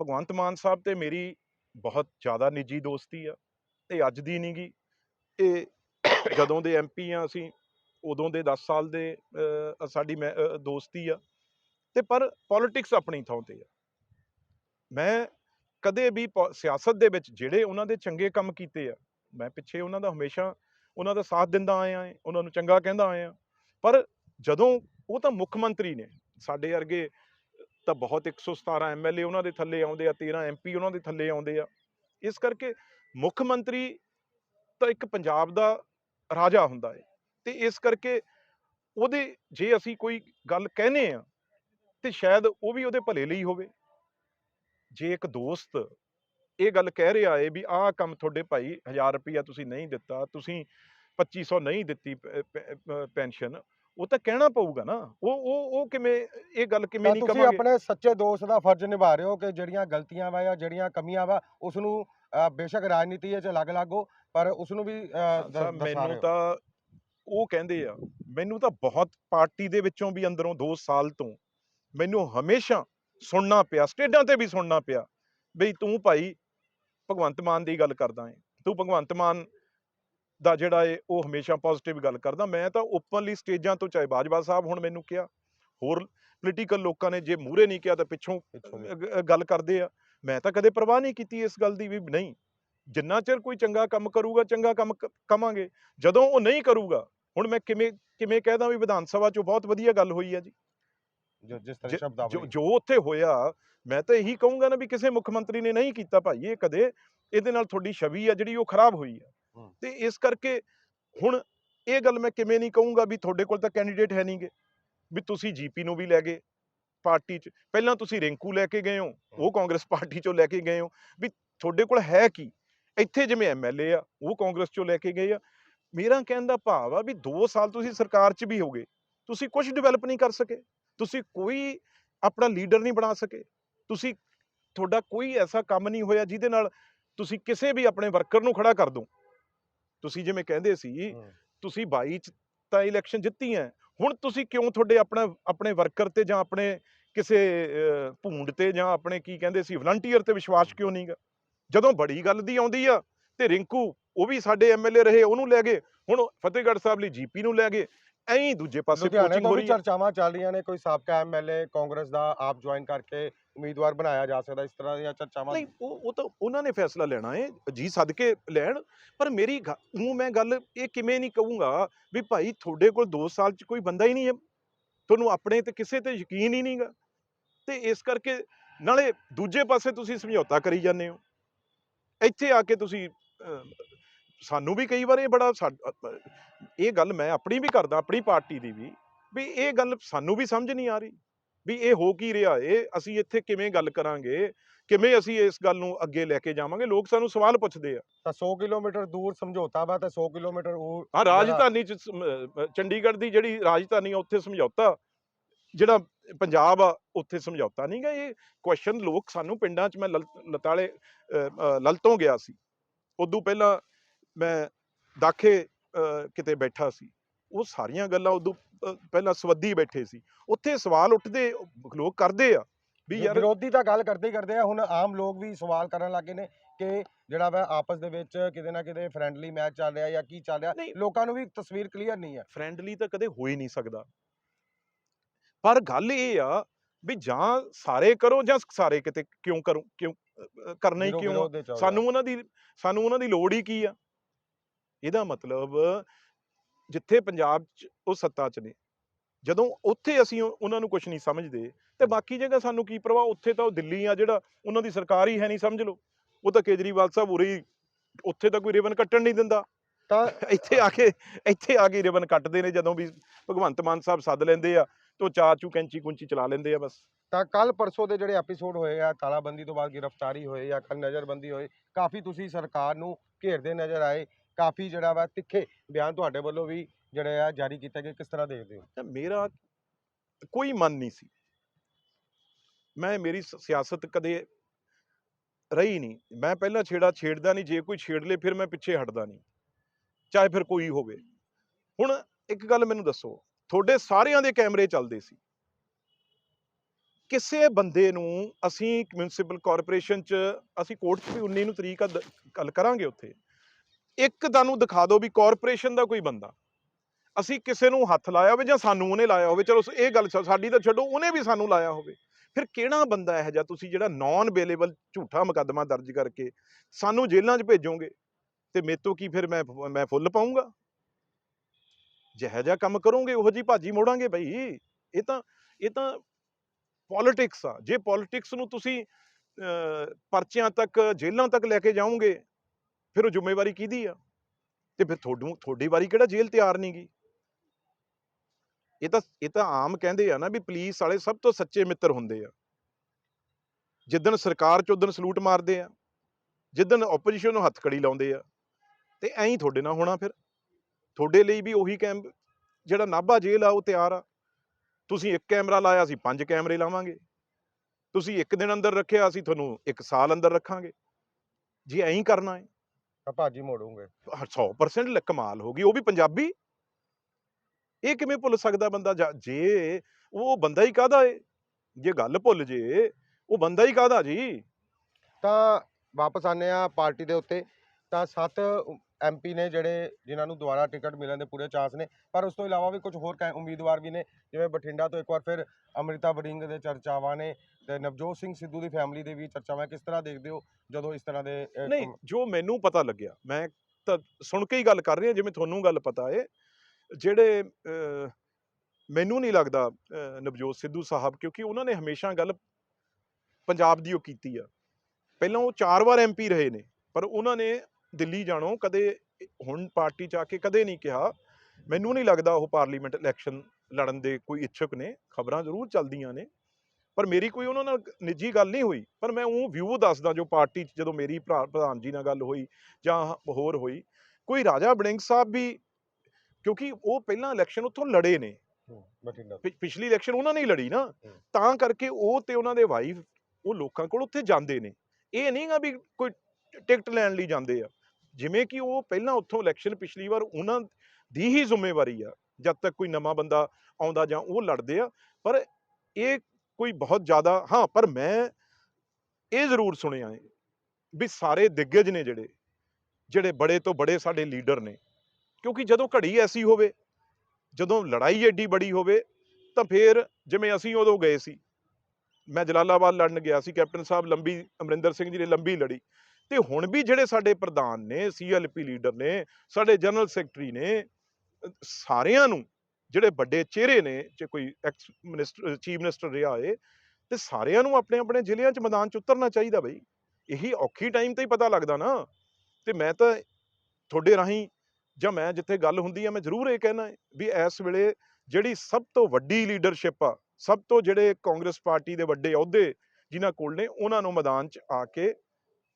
A: ਭਗਵੰਤ ਮਾਨ ਸਾਹਿਬ ਤੇ ਮੇਰੀ ਬਹੁਤ ਜ਼ਿਆਦਾ ਨਿੱਜੀ ਦੋਸਤੀ ਆ ਇਹ ਅੱਜ ਦੀ ਨਹੀਂ ਗੀ ਇਹ ਜਦੋਂ ਦੇ ਐਮਪੀ ਆ ਅਸੀਂ, ਉਦੋਂ ਦੇ 10 ਸਾਲ ਦੇ ਸਾਡੀ ਮੈਂ- ਦੋਸਤੀ ਆ। ਤੇ ਪਰ ਪੋਲਿਟਿਕਸ ਆਪਣੀ ਥਾਂ ਤੇ ਆ। ਮੈਂ ਕਦੇ ਵੀ ਪੋ- ਸਿਆਸਤ ਦੇ ਵਿੱਚ ਜਿਹੜੇ ਉਹਨਾਂ ਦੇ ਚੰਗੇ ਕੰਮ ਕੀਤੇ ਆ, ਮੈਂ ਪਿੱਛੇ ਉਹਨਾਂ ਦਾ ਹਮੇਸ਼ਾ, ਉਹਨਾਂ ਦਾ ਸਾਥ ਦਿੰਦਾ ਆਇਆ ਹਾਂ ਉਹਨਾਂ ਨੂੰ ਚੰਗਾ ਕਹਿੰਦਾ ਆਇਆ। ਪਰ ਜਦੋਂ ਉਹ ਤਾਂ ਮੁੱਖ ਮੰਤਰੀ ਨੇ, ਸਾਡੇ ਵਰਗੇ ਤਾਂ ਬਹੁਤ 117 ਐਮਐਲਏ ਉਹਨਾਂ ਦੇ ਥੱਲੇ ਆਉਂਦੇ ਆ 13 ਐਮਪੀ ਉਹਨਾਂ ਦੇ ਥੱਲੇ ਆਉਂਦੇ ਆ। ਇਸ ਕਰਕੇ ਮੁੱਖ ਮੰਤਰੀ ਤਾਂ ਇੱਕ ਪੰਜਾਬ ਦਾ ਰਾਜਾ ਹੁੰਦਾ ਹੈ ਤੇ ਇਸ ਕਰਕੇ ਉਹਦੇ ਜੇ ਅਸੀਂ ਕੋਈ ਗੱਲ ਕਹਿੰਦੇ ਆ ਤੇ ਸ਼ਾਇਦ ਉਹ ਵੀ ਉਹਦੇ ਭਲੇ ਲਈ ਹੋਵੇ। ਜੇ ਇੱਕ ਦੋਸਤ ਇਹ ਗੱਲ ਕਹਿ ਰਿਹਾ ਏ ਵੀ ਆਹ ਕੰਮ ਤੁਹਾਡੇ ਭਾਈ 1000 ਰੁਪਇਆ ਤੁਸੀਂ ਨਹੀਂ ਦਿੱਤਾ, ਤੁਸੀਂ 2500 ਨਹੀਂ ਦਿੱਤੀ ਪੈਨਸ਼ਨ ਉਹ ਤਾਂ ਕਹਿਣਾ ਪਊਗਾ ਨਾ ਉਹ ਉਹ ਉਹ ਕਿਵੇਂ ਇਹ ਗੱਲ ਕਿਵੇਂ ਨਹੀਂ
B: ਤੁਸੀਂ
A: ਕਵਾਂਗੇ
B: ਆਪਣੇ ਸੱਚੇ ਦੋਸਤ ਦਾ ਫਰਜ਼ ਨਿਭਾ ਰਹੇ ਹੋ ਕਿ ਜਿਹੜੀਆਂ ਗਲਤੀਆਂ ਵਾ ਜਾਂ ਜਿਹੜੀਆਂ ਕਮੀਆਂ ਵਾ ਉਸ ਨੂੰ ਬੇਸ਼ੱਕ ਰਾਜਨੀਤੀ ਵਿੱਚ ਅਲੱਗ-ਅਲੱਗ ਹੋ ਪਰ ਉਸ ਨੂੰ ਵੀ
A: ਮੈਨੂੰ। ਤਾਂ ਉਹ ਕਹਿੰਦੇ ਆ ਮੈਨੂੰ ਤਾਂ ਬਹੁਤ ਪਾਰਟੀ ਦੇ ਵਿੱਚੋਂ ਵੀ ਅੰਦਰੋਂ 2 ਸਾਲ ਤੋਂ ਮੈਨੂੰ ਹਮੇਸ਼ਾ ਸੁਣਨਾ ਪਿਆ ਸਟੇਜਾਂ ਤੇ ਵੀ ਸੁਣਨਾ ਪਿਆ ਬਈ ਤੂੰ ਭਾਈ ਭਗਵੰਤ ਮਾਨ ਦੀ ਗੱਲ ਕਰਦਾ ਏ ਤੂੰ ਭਗਵੰਤ ਮਾਨ ਦਾ ਜਿਹੜਾ ਏ ਉਹ ਹਮੇਸ਼ਾ ਪੋਜ਼ਿਟਿਵ ਗੱਲ ਕਰਦਾ। ਮੈਂ ਤਾਂ ਓਪਨਲੀ ਸਟੇਜਾਂ ਤੋਂ ਚਾਹੇ ਬਾਜਵਾ ਸਾਹਿਬ ਹੁਣ ਮੈਨੂੰ ਕਿਹਾ ਹੋਰ ਪੋਲੀਟੀਕਲ ਲੋਕਾਂ ਨੇ ਜੇ ਮੂਹਰੇ ਨਹੀਂ ਕਿਹਾ ਤਾਂ ਪਿੱਛੋਂ ਗੱਲ ਕਰਦੇ ਆ। ਮੈਂ ਤਾਂ ਕਦੇ ਪਰਵਾਹ ਨਹੀਂ ਕੀਤੀ ਇਸ ਗੱਲ ਦੀ ਵੀ ਨਹੀਂ। ਜਿੰਨਾ ਚਿਰ ਕੋਈ ਚੰਗਾ ਕੰਮ ਕਰੂਗਾ ਚੰਗਾ ਕੰਮ ਕਵਾਂਗੇ ਜਦੋਂ ਉਹ ਨਹੀਂ ਕਰੂਗਾ ਹੁਣ ਮੈਂ ਕਿਵੇਂ ਕਿਵੇਂ ਕਹਿਦਾ ਵੀ ਵਿਧਾਨ ਸਭਾ 'ਚੋਂ ਬਹੁਤ ਵਧੀਆ ਗੱਲ ਹੋਈ ਹੈ ਜੀ।
B: ਜੋ ਜਿਸ ਤਰ੍ਹਾਂ
A: ਜੇ-
B: ਸ਼ਬਦਾਵਲੀ।
A: ਜੋ ਜੋ ਉੱਥੇ ਹੋਇਆ ਮੈਂ ਤਾਂ ਇਹੀ ਕਹੂੰਗਾ ਨਾ ਵੀ ਕਿਸੇ ਮੁੱਖ ਮੰਤਰੀ ਨੇ ਨਹੀਂ ਕੀਤਾ ਭਾਈ ਇਹ ਕਦੇ ਇਹਦੇ ਨਾਲ ਤੁਹਾਡੀ ਛਵੀ ਆ ਜਿਹੜੀ ਉਹ ਖਰਾਬ ਹੋਈ ਆ।
B: ਹੂੰ।
A: ਤੇ ਇਸ ਕਰਕੇ ਹੁਣ ਇਹ ਗੱਲ ਮੈਂ ਕਿਵੇਂ ਨਹੀਂ ਕਹੂੰਗਾ ਵੀ ਤੁਹਾਡੇ ਕੋਲ ਤਾਂ ਕੈਂਡੀਡੇਟ ਹੈ ਨਹੀਂਗੇ। ਵੀ ਤੁਸੀਂ ਜੀਪੀ ਨੂੰ ਵੀ ਲੈ ਗਏ ਪਾਰਟੀ 'ਚ ਪਹਿਲਾਂ ਤੁਸੀਂ ਰਿੰਕੂ ਲੈ ਕੇ ਗਏ ਹੋ ਉਹ ਕਾਂਗਰਸ ਪਾਰਟੀ 'ਚੋਂ ਲੈ ਕੇ ਗਏ ਹੋ ਵੀ ਤੁਹਾਡੇ ਕੋਲ ਹੈ ਕੀ? ਇੱਥੇ ਜਿਵੇਂ ਐਮਐਲਏ ਆ ਉਹ ਕਾਂਗਰਸ 'ਚੋਂ ਲੈ ਕੇ ਗਏ ਆ। ਮੇਰਾ ਕਹਿਣ ਦਾ ਭਾਵ ਆ ਵੀ 2 ਸਾਲ ਤੁਸੀਂ ਸਰਕਾਰ 'ਚ ਵੀ ਹੋਗੇ ਤੁਸੀਂ ਕੁਝ ਡਿਵੈਲਪ ਨਹੀਂ ਕਰ ਸਕੇ ਤੁਸੀਂ ਕੋਈ ਆਪਣਾ ਲੀਡਰ ਨਹੀਂ ਬਣਾ ਸਕੇ ਤੁਸੀਂ ਤੁਹਾਡਾ ਕੋਈ ਐਸਾ ਕੰਮ ਨਹੀਂ ਹੋਇਆ ਜਿਹਦੇ ਨਾਲ ਤੁਸੀਂ ਕਿਸੇ ਵੀ ਆਪਣੇ ਵਰਕਰ ਨੂੰ ਖੜਾ ਕਰ ਦੋ। ਤੁਸੀਂ ਜਿਵੇਂ ਕਹਿੰਦੇ ਸੀ। ਤੁਸੀਂ 22 ਚ ਤਾਂ ਇਲੈਕਸ਼ਨ ਜਿੱਤੀ ਹੈ ਹੁਣ ਤੁਸੀਂ ਕਿਉਂ ਤੁਹਾਡੇ ਆਪਣਾ ਆਪਣੇ ਵਰਕਰ ਤੇ ਜਾਂ ਆਪਣੇ ਕਿਸੇ ਭੂੰਡ ਤੇ ਜਾਂ ਆਪਣੇ ਕੀ ਕਹਿੰਦੇ ਸੀ ਵਲੰਟੀਅਰ ਤੇ ਵਿਸ਼ਵਾਸ ਕਿਉਂ ਨਹੀਂਗਾ ਜਦੋਂ ਬੜੀ ਗੱਲ ਦੀ ਆਉਂਦੀ ਆ ਤੇ ਰਿੰਕੂ ਉਹ ਵੀ ਸਾਡੇ ਐਮਐਲਏ ਰਹੇ ਉਹਨੂੰ ਲੈ ਗਏ ਹੁਣ ਫਤਿਹਗੜ੍ਹ ਸਾਹਿਬ ਲਈ ਜੀਪੀ ਨੂੰ ਲੈ ਗਏ ਐਂ ਦੂਜੇ ਪਾਸੇ
B: ਲੁਧਿਆਣੇ
A: ਕੋਚਿੰਗ
B: ਤੋਂ
A: ਹੋ
B: ਵੀ
A: ਰਹੀ ਹੈ।
B: ਚਰਚਾਵਾਂ ਚੱਲ ਰਹੀਆਂ ਨੇ ਕੋਈ ਸਾਬਕਾ ਐਮਐਲਏ ਕਾਂਗਰਸ ਦਾ ਆਪ ਜੁਆਇਨ ਕਰਕੇ ਉਮੀਦਵਾਰ ਬਣਾਇਆ ਜਾ ਸਕਦਾ ਇਸ ਤਰ੍ਹਾਂ ਦੀਆਂ ਚਰਚਾਵਾਂ
A: ਨਹੀਂ ਉਹ ਉਹ ਤਾਂ ਉਹਨਾਂ ਨੇ ਫੈਸਲਾ ਲੈਣਾ ਹੈ ਜੀ ਸਦਕੇ ਲੈਣ ਪਰ ਮੇਰੀ ਉਹ ਮੈਂ ਗੱਲ ਇਹ ਕਿਵੇਂ ਨਹੀਂ ਕਹੂੰਗਾ ਵੀ ਭਾਈ ਤੁਹਾਡੇ ਕੋਲ 2 ਸਾਲ ਚ ਕੋਈ ਬੰਦਾ ਹੀ ਨਹੀਂ ਹੈ। ਤੁਹਾਨੂੰ ਆਪਣੇ ਤੇ ਕਿਸੇ ਤੇ ਯਕੀਨ ਹੀ ਨਹੀਂਗਾ। ਤੇ ਇਸ ਕਰਕੇ ਨਾਲੇ ਦੂਜੇ ਪਾਸੇ ਤੁਸੀਂ ਸਮਝੌਤਾ ਕਰੀ ਜਾਂਦੇ ਹੋ। ਇੱਥੇ ਆ ਕੇ ਤੁਸੀਂ ਅਹ, ਸਾਨੂੰ ਵੀ ਕਈ ਵਾਰ ਇਹ ਬੜਾ ਇਹ ਗੱਲ ਮੈਂ ਆਪਣੀ ਵੀ ਕਰਦਾ ਆਪਣੀ ਪਾਰਟੀ ਦੀ ਵੀ ਵੀ ਇਹ ਗੱਲ ਸਾਨੂੰ ਵੀ ਸਮਝ ਨਹੀਂ ਆ ਰਹੀ ਵੀ ਇਹ ਹੋ ਕੀ ਰਿਹਾ ਏ ਅਸੀਂ ਇੱਥੇ ਕਿਵੇਂ ਗੱਲ ਕਰਾਂਗੇ ਕਿਵੇਂ ਅਸੀਂ ਇਸ ਗੱਲ ਨੂੰ ਅੱਗੇ ਲੈ ਕੇ ਜਾਵਾਂਗੇ ਲੋਕ ਸਾਨੂੰ ਸਵਾਲ ਪੁੱਛਦੇ ਆ।
B: ਤਾਂ 100 ਕਿਲੋਮੀਟਰ ਦੂਰ ਸਮਝੌਤਾ ਵਾ ਤੇ 100 ਕਿਲੋਮੀਟਰ ਉਹ
A: ਹਾਂ ਰਾਜਧਾਨੀ ਚ ਚੰਡੀਗੜ੍ਹ ਦੀ ਜਿਹੜੀ ਰਾਜਧਾਨੀ ਆ ਉੱਥੇ ਸਮਝੌਤਾ ਜਿਹੜਾ ਪੰਜਾਬ ਆ ਉੱਥੇ ਸਮਝੌਤਾ ਨਹੀਂਗਾ ਇਹ ਕੁਐਸਚਨ ਲੋਕ ਸਾਨੂੰ ਪਿੰਡਾਂ 'ਚ ਮੈਂ ਲਲ- ਲਤਾਲੇ ਅਹ, ਅਹ, ਲਲਤੋਂ ਗਿਆ ਸੀ। ਉਦੋਂ ਪਹਿਲਾਂ ਮੈਂ ਦਾਖੇ ਕਿਤੇ ਬੈਠਾ ਸੀ। ਉਹ ਸਾਰੀਆਂ ਗੱਲਾਂ ਉਦੋਂ ਪਹਿਲਾਂ ਸਵੱਦੀ ਬੈਠੇ ਸੀ। ਉੱਥੇ ਸਵਾਲ ਉੱਠਦੇ ਲੋਕ ਕਰਦੇ ਆ ਵੀ ਯਾਰ
B: ਵਿਰੋਧੀ ਤਾਂ ਗੱਲ ਕਰਦੇ ਕਰਦੇ ਆ। ਹੁਣ ਆਮ ਲੋਕ ਵੀ ਸਵਾਲ ਕਰਨ ਲੱਗੇ ਨੇ ਕਿ ਜਿਹੜਾ ਵਾ ਆਪਸ ਦੇ ਵਿੱਚ ਕਿਤੇ ਨਾ ਕਿਤੇ ਫ੍ਰੈਂਡਲੀ ਮੈਚ ਚੱਲ ਰਿਹਾ ਜਾਂ ਕੀ ਚੱਲ ਰਿਹਾ। ਲੋਕਾਂ ਨੂੰ ਵੀ ਤਸਵੀਰ ਕਲੀਅਰ ਨਹੀਂ ਹੈ
A: ਫ੍ਰੈਂਡਲੀ ਤਾਂ ਕਦੇ ਹੋ ਹੀ ਨਹੀਂ ਸਕਦਾ। ਪਰ ਗੱਲ ਇਹ ਆ ਵੀ ਜਾਂ ਸਾਰੇ ਕਰੋ ਜਾਂ ਸਾਰੇ ਕਿਤੇ ਕਿਉਂ ਕਰੋ ਕਿਉਂ ਕਰਨਾ ਹੀ ਕਿਉਂ ਆ? ਸਾਨੂੰ ਉਹਨਾਂ ਦੀ ਸਾਨੂੰ ਉਹਨਾਂ ਦੀ ਲੋੜ ਹੀ ਕੀ ਆ? ਇਹਦਾ ਮਤਲਬ ਜਿੱਥੇ ਪੰਜਾਬ 'ਚ ਉਹ ਸੱਤਾ 'ਚ ਨੇ। ਜਦੋਂ ਉੱਥੇ ਅਸੀਂ ਉਹ- ਉਹਨਾਂ ਨੂੰ ਕੁਝ ਨਹੀਂ ਸਮਝਦੇ ਤੇ ਬਾਕੀ ਜਗ੍ਹਾ ਸਾਨੂੰ ਕੀ ਪਰਵਾਹ ਉੱਥੇ ਤਾਂ ਉਹ ਦਿੱਲੀ ਆ ਜਿਹੜਾ ਉਹਨਾਂ ਦੀ ਸਰਕਾਰ ਹੀ ਹੈ ਨਹੀਂ ਸਮਝ ਲਓ। ਉਹ ਤਾਂ ਕੇਜਰੀਵਾਲ ਸਾਹਿਬ ਉਰੇ ਉੱਥੇ ਤਾਂ ਕੋਈ ਰਿਬਨ ਕੱਟਣ ਨਹੀਂ ਦਿੰਦਾ।
B: ਤਾਂ
A: ਇੱਥੇ ਆ ਕੇ ਇੱਥੇ ਆ ਕੇ ਰਿਬਨ ਕੱਟਦੇ ਨੇ ਜਦੋਂ ਵੀ ਭਗਵੰਤ ਮਾਨ ਸਾਹਿਬ ਸੱਦ ਲੈਂਦੇ ਆ ਤੋਂ ਚਾਚੂ ਕੈਂਚੀ ਕੁੰਚੀ ਚਲਾ ਲੈਂਦੇ ਆ ਬਸ।
B: ਤਾਂ ਕੱਲ ਪਰਸੋਂ ਦੇ ਜਿਹੜੇ ਐਪੀਸੋਡ ਹੋਏ ਆ ਤਾਲਾਬੰਦੀ ਤੋਂ ਬਾਅਦ ਗ੍ਰਿਫਤਾਰੀ ਹੋਏ ਜਾਂ ਕੱਲ ਨਜ਼ਰਬੰਦੀ ਹੋਏ ਕਾਫੀ ਤੁਸੀਂ ਸਰਕਾਰ ਨੂੰ ਘੇਰਦੇ ਨਜ਼ਰ ਆਏ। ਕਾਫੀ ਜਿਹੜਾ ਵਾ ਤਿੱਖੇ ਬਿਆਨ ਤੁਹਾਡੇ ਵੱਲੋਂ ਵੀ ਜਿਹੜੇ ਆ ਜਾਰੀ ਕੀਤਾ ਗਿਆ ਕਿਸ ਤਰ੍ਹਾਂ ਦੇਖਦੇ ਹੋ?
A: ਤਾਂ ਮੇਰਾ ਕੋਈ ਮਨ ਨਹੀਂ ਸੀ। ਮੈਂ, ਮੇਰੀ ਸਿਆਸਤ ਕਦੇ ਰਹੀ ਨਹੀਂ। ਮੈਂ ਪਹਿਲਾਂ ਛੇੜਾ ਛੇੜਦਾ ਨਹੀਂ, ਜੇ ਕੋਈ ਛੇੜ ਲੇ ਫਿਰ ਮੈਂ ਪਿੱਛੇ ਹਟਦਾ ਨਹੀਂ, ਚਾਹੇ ਫਿਰ ਕੋਈ ਹੋਵੇ। ਹੁਣ ਇੱਕ ਗੱਲ ਮੈਨੂੰ ਦੱਸੋ, ਤੁਹਾਡੇ ਸਾਰਿਆਂ ਦੇ ਕੈਮਰੇ ਚੱਲਦੇ ਸੀ। ਕਿਸੇ ਬੰਦੇ ਨੂੰ ਅਸੀਂ ਮਿਊਨਿਸਪਲ ਕਾਰਪੋਰੇਸ਼ਨ ਚ, ਅਸੀਂ ਕੋਰਟ 'ਚ ਵੀ 19 ਨੂੰ ਤਰੀਕ ਗੱਲ ਕਰਾਂਗੇ ਉੱਥੇ। ਇੱਕ ਤੁਹਾਨੂੰ ਦਿਖਾ ਦਿਓ ਵੀ ਕਾਰਪੋਰੇਸ਼ਨ ਦਾ ਕੋਈ ਬੰਦਾ। ਅਸੀਂ ਕਿਸੇ ਨੂੰ ਹੱਥ ਲਾਇਆ ਹੋਵੇ ਜਾਂ ਸਾਨੂੰ ਉਹਨੇ ਲਾਇਆ ਹੋਵੇ, ਚਲੋ ਇਹ ਗੱਲ ਸਾਡੀ ਤਾਂ ਛੱਡੋ, ਉਹਨੇ ਵੀ ਸਾਨੂੰ ਲਾਇਆ ਹੋਵੇ। ਫਿਰ ਕਿਹੜਾ ਬੰਦਾ ਇਹ ਜਿਹਾ, ਤੁਸੀਂ ਜਿਹੜਾ ਨਾਨ ਅਵੇਲੇਬਲ ਝੂਠਾ ਮੁਕੱਦਮਾ ਦਰਜ ਕਰਕੇ ਸਾਨੂੰ ਜੇਲ੍ਹਾਂ 'ਚ ਭੇਜੋਗੇ? ਤੇ ਮੇਰੇ ਤੋਂ ਕੀ ਫਿਰ ਮੈਂ ਮੈਂ ਫੁੱਲ ਪਾਉਂਗਾ ਜਿਹੋ ਜਿਹਾ ਕੰਮ ਕਰੋਗੇ, ਉਹੋ ਜੀ ਭਾਜੀ ਮੋੜਾਂਗੇ ਬਈ। ਇਹ ਤਾਂ ਇਹ ਤਾਂ ਪੋਲਿਟਿਕਸ ਆ। ਜੇ ਪੋਲਿਟਿਕਸ ਨੂੰ ਤੁਸੀਂ ਪਰਚਿਆਂ ਤੱਕ, ਜੇਲ੍ਹਾਂ ਤੱਕ ਲੈ ਕੇ ਜਾਓਗੇ ਫਿਰ ਉਹ ਜ਼ਿੰਮੇਵਾਰੀ ਕਿਹਦੀ ਆ? ਤੇ ਫਿਰ ਤੁਹਾਨੂੰ ਤੁਹਾਡੀ ਵਾਰੀ ਕਿਹੜਾ ਜੇਲ੍ਹ ਤਿਆਰ ਨਹੀਂ ਨਹੀਂਗੀ ਇਹ ਤਾਂ ਇਹ ਤਾਂ ਆਮ ਕਹਿੰਦੇ ਆ ਨਾ ਵੀ ਪੁਲਿਸ ਵਾਲੇ ਸਭ ਤੋਂ ਸੱਚੇ ਮਿੱਤਰ ਹੁੰਦੇ ਆ। ਜਿੱਦਣ ਸਰਕਾਰ ਚ ਉਦਣ ਸਲੂਟ ਮਾਰਦੇ ਆ, ਜਿੱਦਣ ਆਪੋਜੀਸ਼ਨ ਨੂੰ ਹੱਥਕੜੀ ਲਾਉਂਦੇ ਆ, ਤੇ ਐਂ ਹੀ ਤੁਹਾਡੇ ਨਾਲ ਹੋਣਾ ਫਿਰ। ਤੁਹਾਡੇ ਲਈ ਵੀ ਉਹੀ ਕੈਮ, ਜਿਹੜਾ ਨਾਭਾ ਜੇਲ੍ਹ ਆ ਉਹ ਤਿਆਰ ਆ। ਤੁਸੀਂ ਇੱਕ ਕੈਮਰਾ ਲਾਇਆ ਸੀ, ਪੰਜ ਕੈਮਰੇ ਲਾਵਾਂਗੇ। ਤੁਸੀਂ ਇੱਕ ਦਿਨ ਅੰਦਰ ਰੱਖਿਆ, ਅਸੀਂ ਤੁਹਾਨੂੰ ਇੱਕ ਸਾਲ ਅੰਦਰ ਰੱਖਾਂਗੇ। ਜੇ ਐਂ ਕਰਨਾ ਹੈ
B: ਭਾਜੀ ਮੋੜੂਗੇ।
A: 100% ਲ- ਕਮਾਲ ਹੋ ਗਈ ਉਹ ਵੀ ਪੰਜਾਬੀ? ਇਹ ਕਿਵੇਂ ਭੁੱਲ ਸਕਦਾ ਬੰਦਾ? ਜਾ- ਉਹ ਬੰਦਾ ਹੀ ਕਾਹਦਾ ਏ? ਜੇ ਗੱਲ ਭੁੱਲ ਜੇ ਉਹ ਬੰਦਾ ਹੀ ਕਾਹਦਾ ਜੀ?
B: ਤਾਂ ਵਾਪਸ ਆਨੇ ਆ ਪਾਰਟੀ ਦੇ ਉੱਤੇ। ਤਾਂ ਸੱਤ ਐਮਪੀ ਨੇ ਜਿਹੜੇ ਜਿਨ੍ਹਾਂ ਨੂੰ ਦੁਬਾਰਾ ਟਿਕਟ ਮਿਲਣ ਦੇ ਪੂਰੇ ਚਾਂਸ ਨੇ। ਪਰ ਉਸ ਤੋਂ ਇਲਾਵਾ ਵੀ ਕੁਝ ਹੋਰ ਕੈ- ਉਮੀਦਵਾਰ ਵੀ ਨੇ ਜਿਵੇਂ ਬਠਿੰਡਾ ਤੋਂ ਇੱਕ ਵਾਰ ਫਿਰ ਅਮ੍ਰਿਤਾ ਵੜਿੰਗ ਦੇ ਚਰਚਾਵਾਂ ਨੇ ਤੇ ਨਵਜੋਤ ਸਿੰਘ ਸਿੱਧੂ ਦੀ ਫੈਮਿਲੀ ਦੇ ਵੀ ਚਰਚਾਵਾਂ ਕਿਸ ਤਰ੍ਹਾਂ ਦੇਖਦੇ ਹੋ ਜਦੋਂ ਇਸ ਤਰ੍ਹਾਂ ਦੇ ਅਹ,
A: ਨਹੀਂ ਜੋ ਮੈਨੂੰ ਪਤਾ ਲੱਗਿਆ ਮੈਂ ਤਾਂ ਸੁਣ ਕੇ ਹੀ ਗੱਲ ਕਰ ਰਿਹਾ ਜਿਵੇਂ ਤੁਹਾਨੂੰ ਗੱਲ ਪਤਾ ਏ ਜਿਹੜੇ ਅਹ, ਮੈਨੂੰ ਨਹੀਂ ਲੱਗਦਾ ਅਹ, ਨਵਜੋਤ ਸਿੱਧੂ ਸਾਹਿਬ ਕਿਉਂਕਿ ਉਹਨਾਂ ਨੇ ਹਮੇਸ਼ਾ ਗੱਲ ਪੰਜਾਬ ਦੀ ਉਹ ਕੀਤੀ ਆ। ਪਹਿਲਾਂ ਉਹ ਚਾਰ ਵਾਰ ਐਮਪੀ ਰਹੇ ਨੇ ਪਰ ਉਹਨਾਂ ਨੇ ਦਿੱਲੀ ਜਾਣੋ ਕਦੇ ਹੁਣ ਪਾਰਟੀ ਚ ਆ ਕੇ ਕਦੇ ਨਹੀਂ ਕਿਹਾ। ਮੈਨੂੰ ਨਹੀਂ ਲੱਗਦਾ ਉਹ ਪਾਰਲੀਮੈਂਟ ਇਲੈਕਸ਼ਨ ਲੜਨ ਦੇ ਕੋਈ ਇੱਛੁਕ ਨੇ ਖਬਰਾਂ ਜ਼ਰੂਰ ਚੱਲਦੀਆਂ ਨੇ। ਪਰ ਮੇਰੀ ਕੋਈ ਉਹਨਾਂ ਨਾਲ ਨਿੱਜੀ ਗੱਲ ਨਹੀਂ ਹੋਈ। ਪਰ ਮੈਂ ਉਹ ਵਿਊ ਦੱਸਦਾ ਜੋ ਪਾਰਟੀ 'ਚ ਜਦੋਂ ਮੇਰੀ ਪ੍ਰਧਾਨ ਜੀ ਨਾਲ ਗੱਲ ਹੋਈ ਜਾਂ ਹੋਰ ਹੋਈ ਕੋਈ ਰਾਜਾ ਬੜਿੰਗ ਸਾਹਿਬ ਵੀ ਕਿਉਂਕਿ ਉਹ ਪਹਿਲਾਂ ਇਲੈਕਸ਼ਨ ਉੱਥੋਂ ਲੜੇ ਨੇ। ਪਿਛਲੀ ਇਲੈਕਸ਼ਨ ਉਹਨਾਂ ਨੇ ਹੀ ਲੜੀ ਨਾ। ਤਾਂ ਕਰਕੇ ਉਹ ਤੇ ਉਹਨਾਂ ਦੇ ਵਾਈਫ ਉਹ ਲੋਕਾਂ ਕੋਲ ਉੱਥੇ ਜਾਂਦੇ ਨੇ। ਇਹ ਨਹੀਂਗਾ ਵੀ ਕੋਈ ਟਿਕਟ ਲੈਣ ਲਈ ਜਾਂਦੇ ਆ। ਜਿਵੇਂ ਕਿ ਉਹ ਪਹਿਲਾਂ ਉੱਥੋਂ ਇਲੈਕਸ਼ਨ ਪਿਛਲੀ ਵਾਰ ਉਹਨਾਂ ਦੀ ਹੀ ਜ਼ਿੰਮੇਵਾਰੀ ਆ, ਜਦ ਤੱਕ ਕੋਈ ਨਵਾਂ ਬੰਦਾ ਆਉਂਦਾ ਜਾਂ ਉਹ ਲੜਦੇ ਆ, ਪਰ ਇਹ ਕੋਈ ਬਹੁਤ ਜ਼ਿਆਦਾ, ਹਾਂ, ਪਰ ਮੈਂ ਇਹ ਜ਼ਰੂਰ ਸੁਣਿਆ ਹੈ ਵੀ ਸਾਰੇ ਦਿੱਗਜ ਨੇ ਜਿਹੜੇ ਜਿਹੜੇ ਬੜੇ ਤੋਂ ਬੜੇ ਸਾਡੇ ਲੀਡਰ ਨੇ, ਕਿਉਂਕਿ ਜਦੋਂ ਘੜੀ ਐਸੀ ਹੋਵੇ, ਜਦੋਂ ਲੜਾਈ ਐਡੀ ਬੜੀ ਹੋਵੇ, ਤਾਂ ਫਿਰ ਜਿਵੇਂ ਅਸੀਂ ਉਦੋਂ ਗਏ ਸੀ, ਮੈਂ ਜਲਾਲਾਬਾਦ ਲੜਨ ਗਿਆ ਸੀ, ਕੈਪਟਨ ਸਾਹਿਬ ਲੰਬੀ, ਅਮਰਿੰਦਰ ਸਿੰਘ ਜੀ ਨੇ ਲੰਬੀ ਲੜੀ ਤੇ ਹੁਣ ਵੀ ਜਿਹੜੇ ਸਾਡੇ ਪ੍ਰਧਾਨ ਨੇ ਸੀਐਲਪੀ ਲੀਡਰ ਨੇ, ਸਾਡੇ ਜਨਰਲ ਸੈਕਟਰੀ ਨੇ ਸਾਰਿਆਂ ਨੂੰ ਜਿਹੜੇ ਵੱਡੇ ਚਿਹਰੇ ਨੇ, ਜੇ ਕੋਈ ਐਕਸ ਮਿਨਿਸਟਰ ਚੀਫ ਮਿਨਿਸਟਰ ਰਿਹਾ ਏ ਤੇ ਸਾਰਿਆਂ ਨੂੰ ਆਪਣੇ ਆਪਣੇ ਜ਼ਿਲ੍ਹਿਆਂ 'ਚ ਮੈਦਾਨ 'ਚ ਉਤਰਨਾ ਚਾਹੀਦਾ ਬਈ। ਇਹੀ ਔਖੀ ਟਾਈਮ ਤੇ ਹੀ ਪਤਾ ਲੱਗਦਾ ਨਾ। ਤੇ ਮੈਂ ਤਾਂ ਤੁਹਾਡੇ ਰਾਹੀਂ ਜਾਂ ਮੈਂ ਜਿੱਥੇ ਗੱਲ ਹੁੰਦੀ ਆ, ਮੈਂ ਜ਼ਰੂਰ ਇਹ ਕਹਿਣਾ ਵੀ ਇਸ ਵੇਲੇ ਜਿਹੜੀ ਸਭ ਤੋਂ ਵੱਡੀ ਲੀਡਰਸ਼ਿਪ ਆ, ਸਭ ਤੋਂ ਜਿਹੜੇ ਕਾਂਗਰਸ ਪਾਰਟੀ ਦੇ ਵੱਡੇ ਅਹੁਦੇ ਜਿਨ੍ਹਾਂ ਕੋਲ ਨੇ, ਉਹਨਾਂ ਨੂੰ ਮੈਦਾਨ 'ਚ ਆ ਕੇ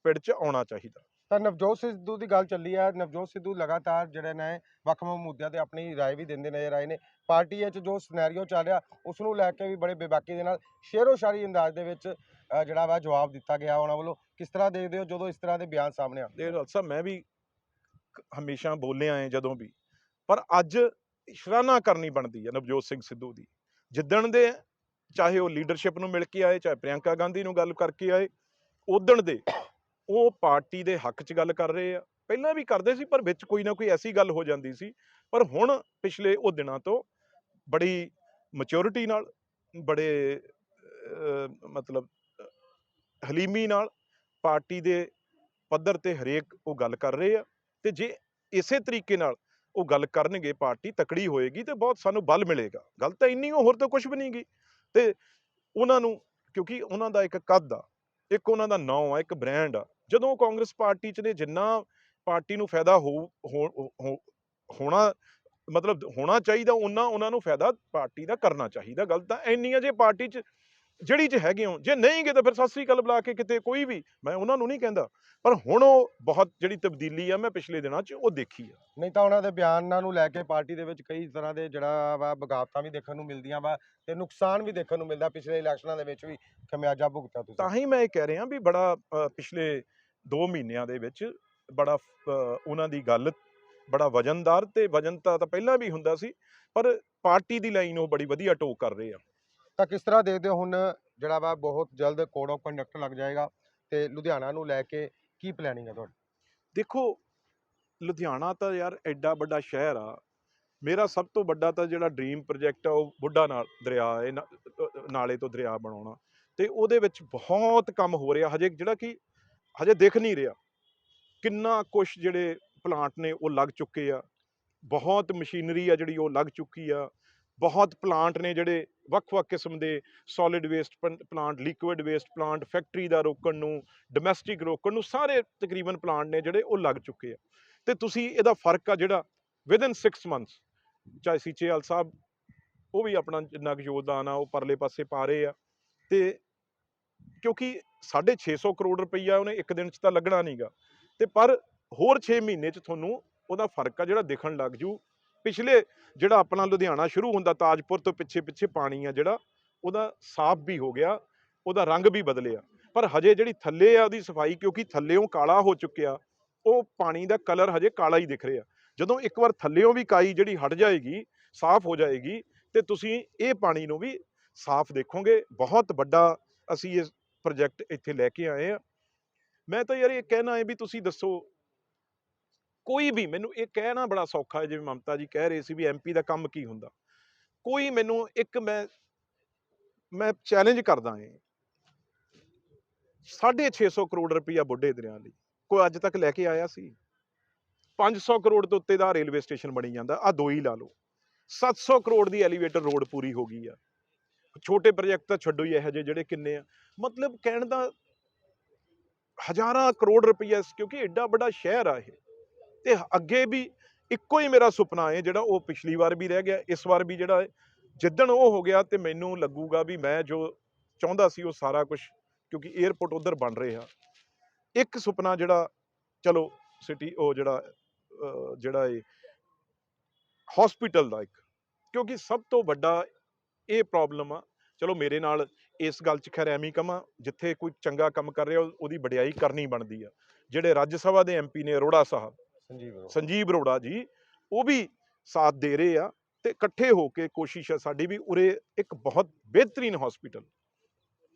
A: ਪਿੜ 'ਚ ਆਉਣਾ ਚਾਹੀਦਾ
B: ਤਾਂ ਨਵਜੋਤ ਸਿੱਧੂ ਦੀ ਗੱਲ ਚੱਲੀ ਹੈ ਨਵਜੋਤ ਸਿੱਧੂ ਲਗਾਤਾਰ ਜਿਹੜੇ ਨੇ ਵੱਖ-ਵੱਖ ਮੁੱਦਿਆਂ ਤੇ ਆਪਣੀ رائے ਵੀ ਦਿੰਦੇ ਨਜ਼ਰ ਆਏ ਨੇ ਪਾਰਟੀ ਵਿੱਚ ਜੋ ਸਿਨੈਰੀਓ ਚੱਲ ਰਿਹਾ ਉਸ ਨੂੰ ਲੈ ਕੇ ਵੀ ਬੜੇ ਬੇਬਾਕੀ ਦੇ ਨਾਲ ਸ਼ੇਰੋ ਸ਼ਾਰੀ ਅੰਦਾਜ਼ ਦੇ ਵਿੱਚ ਅ, ਜਿਹੜਾ ਵਾ ਜਵਾਬ ਦਿੱਤਾ ਗਿਆ ਉਹਨਾਂ ਵੱਲੋਂ ਕਿਸ ਤਰ੍ਹਾਂ ਦੇਖਦੇ ਹੋ ਜਦੋਂ ਇਸ ਤਰ੍ਹਾਂ ਦੇ ਬਿਆਨ ਸਾਹਮਣੇ ਆਉਂਦੇ
A: ਦੇ ਨਾਲ ਸਾਹਿਬ ਮੈਂ ਵੀ ਹਮੇਸ਼ਾ ਬੋਲੇ ਆਏ ਜਦੋਂ ਵੀ ਪਰ ਅੱਜ ਸ਼ਰਾਨਾ ਕਰਨੀ ਬਣਦੀ ਹੈ ਨਵਜੋਤ ਸਿੰਘ ਸਿੱਧੂ ਦੀ ਜਿੱਦਣ ਦੇ ਚਾਹੇ ਉਹ ਲੀਡਰਸ਼ਿਪ ਨੂੰ ਮਿਲ ਕੇ ਆਏ ਚਾਹੇ ਪ੍ਰਿਯੰਕਾ ਗਾਂਧੀ ਨੂੰ ਗੱਲ ਕਰਕੇ ਆਏ ਉਦਣ ਦੇ ਉਹ ਪਾਰਟੀ ਦੇ ਹੱਕ 'ਚ ਗੱਲ ਕਰ ਰਹੇ ਆ। ਪਹਿਲਾਂ ਵੀ ਕਰਦੇ ਸੀ ਪਰ ਵਿੱਚ ਕੋਈ ਨਾ ਕੋਈ ਐਸੀ ਗੱਲ ਹੋ ਜਾਂਦੀ ਸੀ। ਪਰ ਹੁਣ ਪਿਛਲੇ ਉਹ ਦਿਨਾਂ ਤੋਂ ਬੜੀ ਮੈਚੁਰਿਟੀ ਨਾਲ ਬੜੇ ਮਤਲਬ ਹਲੀਮੀ ਨਾਲ ਪਾਰਟੀ ਦੇ ਪੱਧਰ ਤੇ ਹਰੇਕ ਉਹ ਗੱਲ ਕਰ ਰਹੇ ਆ। ਤੇ ਜੇ ਇਸੇ ਤਰੀਕੇ ਨਾਲ ਉਹ ਗੱਲ ਕਰਨਗੇ ਪਾਰਟੀ ਤਕੜੀ ਹੋਏਗੀ ਤੇ ਬਹੁਤ ਸਾਨੂੰ ਬਲ ਮਿਲੇਗਾ। ਗੱਲ ਤਾਂ ਇੰਨੀ ਓ, ਹੋਰ ਤਾਂ ਕੁਝ ਵੀ ਨਹੀਂ ਗੀ। ਤੇ ਉਹਨਾਂ ਨੂੰ ਕਿਉਂਕਿ ਉਹਨਾਂ ਦਾ ਇੱਕ ਕੱਦ ਆ ਇੱਕ ਉਹਨਾਂ ਦਾ ਨਾਂ ਆ ਇੱਕ ਬ੍ਰਾਂਡ ਆ। ਜਦੋਂ ਕਾਂਗਰਸ ਪਾਰਟੀ ਚ ਨੇ, ਜਿੰਨਾ ਪਾਰਟੀ ਨੂੰ ਫਾਇਦਾ ਹੋ ਹੋਣਾ, ਮਤਲਬ ਹੋਣਾ ਚਾਹੀਦਾ ਉਹਨਾਂ ਉਹਨਾਂ ਨੂੰ ਫਾਇਦਾ ਪਾਰਟੀ ਦਾ ਕਰਨਾ ਚਾਹੀਦਾ। ਗੱਲ ਤਾਂ ਇੰਨੀ ਆ, ਜੇ ਪਾਰਟੀ ਚ ਜਿਹੜੀ ਚ ਹੈਗੇ ਹੋ ਜੇ ਨਹੀਂ ਗੇ ਤਾਂ ਫਿਰ ਸਤਿ ਸ੍ਰੀ ਅਕਾਲ ਬੁਲਾ ਕੇ ਕਿਤੇ ਕੋਈ ਵੀ ਮੈਂ ਉਹਨਾਂ ਨੂੰ ਨਹੀਂ ਕਹਿੰਦਾ। ਪਰ ਹੁਣ ਉਹ ਬਹੁਤ ਜਿਹੜੀ ਤਬਦੀਲੀ ਆ ਮੈਂ ਪਿਛਲੇ ਦਿਨਾਂ ਚ ਉਹ ਦੇਖੀ ਆ।
B: ਨਹੀਂ ਤਾਂ ਉਹਨਾਂ ਦੇ ਬਿਆਨਾਂ ਨੂੰ ਲੈ ਕੇ ਪਾਰਟੀ ਦੇ ਵਿੱਚ ਕਈ ਤਰ੍ਹਾਂ ਦੇ ਜਿਹੜਾ ਵਾ ਬਗਾਵਤਾਂ ਵੀ ਦੇਖਣ ਨੂੰ ਮਿਲਦੀਆਂ ਵਾ ਤੇ ਨੁਕਸਾਨ ਵੀ ਦੇਖਣ ਨੂੰ ਮਿਲਦਾ ਪਿਛਲੇ ਇਲੈਕਸ਼ਨਾਂ ਦੇ ਵਿੱਚ ਵੀ ਖਮਿਆਜਾ ਭੁਗਤਿਆ ਤੁਸੀਂ।
A: ਤਾਂ ਹੀ ਮੈਂ ਇਹ ਕਹਿ ਰਿਹਾ ਵੀ ਬੜਾ ਪਿਛਲੇ 2 ਮਹੀਨਿਆਂ ਦੇ ਵਿੱਚ ਬੜਾ ਉਹਨਾਂ ਦੀ ਗੱਲ ਬੜਾ ਵਜਨਦਾਰ ਤੇ ਵਜਨਤਾ ਤਾਂ ਪਹਿਲਾਂ ਵੀ ਹੁੰਦਾ ਸੀ ਪਰ ਪਾਰਟੀ ਦੀ ਲਾਈਨ ਉਹ ਬੜੀ ਵਧੀਆ ਟੋਕ ਕਰ ਰਹੇ ਆ।
B: ਤਾਂ ਕਿਸ ਤਰ੍ਹਾਂ ਦੇਖਦੇ ਹੋ ਹੁਣ ਜਿਹੜਾ ਵਾ ਬਹੁਤ ਜਲਦ ਕੋਡ ਆਫ ਕੰਡਕਟ ਲੱਗ ਜਾਏਗਾ ਤੇ ਲੁਧਿਆਣਾ ਨੂੰ ਲੈ ਕੇ ਕੀ ਪਲੈਨਿੰਗ ਹੈ ਤੁਹਾਡੀ?
A: ਦੇਖੋ, ਲੁਧਿਆਣਾ ਤਾਂ ਯਾਰ ਐਡਾ ਵੱਡਾ ਸ਼ਹਿਰ ਆ। ਮੇਰਾ ਸਭ ਤੋਂ ਵੱਡਾ ਤਾਂ ਜਿਹੜਾ ਡ੍ਰੀਮ ਪ੍ਰੋਜੈਕਟ ਆ, ਉਹ ਬੁੱਢਾ ਨਾਲ ਦਰਿਆ ਹੈ ਨਾਲੇ ਤੋਂ ਦਰਿਆ ਬਣਾਉਣਾ। ਤੇ ਉਹਦੇ ਵਿੱਚ ਬਹੁਤ ਕੰਮ ਹੋ ਰਿਹਾ। ਹਜੇ ਜਿਹੜਾ ਕਿ ਹਜੇ ਦੇਖ ਨਹੀਂ ਰਿਹਾ। ਕਿੰਨਾ ਕੁਛ ਜਿਹੜੇ ਪਲਾਂਟ ਨੇ, ਉਹ ਲੱਗ ਚੁੱਕੇ ਆ। ਬਹੁਤ ਮਸ਼ੀਨਰੀ ਆ ਜਿਹੜੀ ਉਹ ਲੱਗ ਚੁੱਕੀ ਆ। ਬਹੁਤ ਪਲਾਂਟ ਨੇ ਜਿਹੜੇ ਵੱਖ-ਵੱਖ ਕਿਸਮ ਦੇ solid waste plant liquid waste plant factory ਦਾ ਰੋਕਣ ਨੂੰ ਡੋਮੈਸਟਿਕ ਰੋਕਣ ਨੂੰ ਸਾਰੇ ਤਕਰੀਬਨ ਪਲਾਂਟ ਨੇ ਜਿਹੜੇ ਉਹ ਲੱਗ ਚੁੱਕੇ ਆ। ਤੇ ਤੁਸੀਂ ਇਹਦਾ ਫ਼ਰਕ ਆ ਜਿਹੜਾ ਵਿਦਨ 6 ਮੰਥਸ ਚਾਹੇ ਸੀਚੇਵਾਲ ਸਾਹਿਬ ਉਹ ਵੀ ਆਪਣਾ ਜਿੰਨਾ ਕੁ ਯੋਗਦਾਨ ਆ, ਉਹ ਪਰਲੇ ਪਾਸੇ ਪਾ ਰਹੇ ਆ। ਤੇ ਕਿਉਂਕਿ 650 ਕਰੋੜ ਰੁਪਈਆ ਉਹਨੇ ਇੱਕ ਦਿਨ 'ਚ ਤਾਂ ਲੱਗਣਾ ਨਹੀਂਗਾ ਤੇ ਪਰ ਹੋਰ 6 ਮਹੀਨੇ 'ਚ ਤੁਹਾਨੂੰ ਉਹਦਾ ਫ਼ਰਕ ਆ ਜਿਹੜਾ ਦਿਖਣ ਲੱਗ ਜੂ। ਪਿਛਲੇ ਜਿਹੜਾ ਆਪਣਾ ਲੁਧਿਆਣਾ ਸ਼ੁਰੂ ਹੁੰਦਾ ਤਾਜਪੁਰ ਤੋਂ ਪਿੱਛੇ ਪਿੱਛੇ ਪਾਣੀ ਆ ਜਿਹੜਾ, ਉਹਦਾ ਸਾਫ਼ ਵੀ ਹੋ ਗਿਆ, ਉਹਦਾ ਰੰਗ ਵੀ ਬਦਲਿਆ। ਪਰ ਹਜੇ ਜਿਹੜੀ ਥੱਲੇ ਆ ਉਹਦੀ ਸਫ਼ਾਈ, ਕਿਉਂਕਿ ਥੱਲੇੋਂ ਕਾਲਾ ਹੋ ਚੁੱਕਿਆ, ਉਹ ਪਾਣੀ ਦਾ ਕਲਰ ਹਜੇ ਕਾਲਾ ਹੀ ਦਿਖ ਰਿਹਾ। ਜਦੋਂ ਇੱਕ ਵਾਰ ਥੱਲੇੋਂ ਵੀ ਕਾਈ ਜਿਹੜੀ ਹਟ ਜਾਏਗੀ, ਸਾਫ਼ ਹੋ ਜਾਏਗੀ, ਤੇ ਤੁਸੀਂ ਇਹ ਪਾਣੀ ਨੂੰ ਵੀ ਸਾਫ਼ ਦੇਖੋਗੇ। ਬਹੁਤ ਵੱਡਾ ਅਸੀਂ ਇਹ ਪ੍ਰੋਜੈਕਟ ਇੱਥੇ ਲੈ ਕੇ ਆਏ ਆ। ਮੈਂ ਤਾਂ ਯਾਰ ਇਹ ਕਹਿਣਾ ਹੈ ਵੀ ਤੁਸੀਂ ਦੱਸੋ ਕੋਈ ਵੀ ਮੈਨੂੰ ਇਹ ਕਹਿਣਾ ਬੜਾ ਸੌਖਾ ਹੈ, ਜਿਵੇਂ ਮਮਤਾ ਜੀ ਕਹਿ ਰਹੇ ਸੀ ਵੀ ਐਮਪੀ ਦਾ ਕੰਮ ਕੀ ਹੁੰਦਾ। ਕੋਈ ਮੈਨੂੰ ਇੱਕ ਮੈਂ ਮੈਂ ਚੈਲੰਜ ਕਰਦਾ ਹਾਂ 650 ਕਰੋੜ ਰੁਪਈਆ ਬੁੱਢੇ ਦਰਿਆ ਲਈ। ਕੋਈ ਅੱਜ ਤੱਕ ਲੈ ਕੇ ਆਇਆ ਸੀ? 500 ਕਰੋੜ ਤੋਂ ਉੱਤੇ ਦਾ ਰੇਲਵੇ ਸਟੇਸ਼ਨ ਬਣੀ ਜਾਂਦਾ ਆ ਦੋ ਹੀ ਲਾ ਲਓ। 700 ਕਰੋੜ ਦੀ ਐਲੀਵੇਟਰ ਰੋਡ ਪੂਰੀ ਹੋ ਗਈ ਆ। ਛੋਟੇ ਪ੍ਰੋਜੈਕਟ ਤਾਂ ਛੱਡੋ ਹੀ ਇਹੋ ਜਿਹੇ ਜਿਹੜੇ ਕਿੰਨੇ ਆ। ਮਤਲਬ ਕਹਿਣ ਦਾ ਹਜ਼ਾਰਾਂ ਕਰੋੜ ਰੁਪਈਆ ਕਿਉਂਕਿ ਐਡਾ ਵੱਡਾ ਸ਼ਹਿਰ ਆ ਇਹ। ਤੇ ਅੱਗੇ ਵੀ ਇੱਕੋ ਹੀ ਮੇਰਾ ਸੁਪਨਾ ਹੈ, ਜਿਹੜਾ ਉਹ ਪਿਛਲੀ ਵਾਰ ਵੀ ਰਹਿ ਗਿਆ, ਇਸ ਵਾਰ ਵੀ ਜਿਹੜਾ ਜਿੱਦਣ ਉਹ ਹੋ ਗਿਆ ਤੇ ਮੈਨੂੰ ਲੱਗੂਗਾ ਵੀ ਮੈਂ ਜੋ ਚਾਹੁੰਦਾ ਸੀ ਉਹ ਸਾਰਾ ਕੁਝ ਕਿਉਂਕਿ 에어ਪੋਰਟ ਉਧਰ ਬਣ ਰਿਹਾ ਇੱਕ ਸੁਪਨਾ ਜਿਹੜਾ, ਚਲੋ ਸਿਟੀ ਉਹ ਜਿਹੜਾ ਜਿਹੜਾ ਇਹ ਹਸਪੀਟਲ ਦਾ ਇੱਕ, ਕਿਉਂਕਿ ਸਭ ਤੋਂ ਵੱਡਾ ਇਹ ਪ੍ਰੋਬਲਮ ਆ, ਚਲੋ ਮੇਰੇ ਨਾਲ ਇਸ ਗੱਲ 'ਚ ਖੈਰ ਐਵੇਂ ਹੀ ਜਿੱਥੇ ਕੋਈ ਚੰਗਾ ਕੰਮ ਕਰ ਰਿਹਾ, ਉਹਦੀ ਵਡਿਆਈ ਕਰਨੀ ਬਣਦੀ ਆ। ਜਿਹੜੇ ਰਾਜ ਸਭਾ ਦੇ ਐਮਪੀ ਨੇ, ਅਰੋੜਾ ਸਾਹਿਬ
B: ਸੰਜੀਵ ਅਰੋੜਾ।
A: ਸੰਜੀਵ ਅਰੋੜਾ ਜੀ, ਉਹ ਵੀ ਸਾਥ ਦੇ ਰਹੇ ਆ ਤੇ ਇਕੱਠੇ ਹੋ ਕੇ ਕੋਸ਼ਿਸ਼ ਹੈ ਸਾਡੀ ਵੀ ਉਰੇ ਇੱਕ ਬਹੁਤ ਬਿਹਤਰੀਨ ਹਸਪੀਟਲ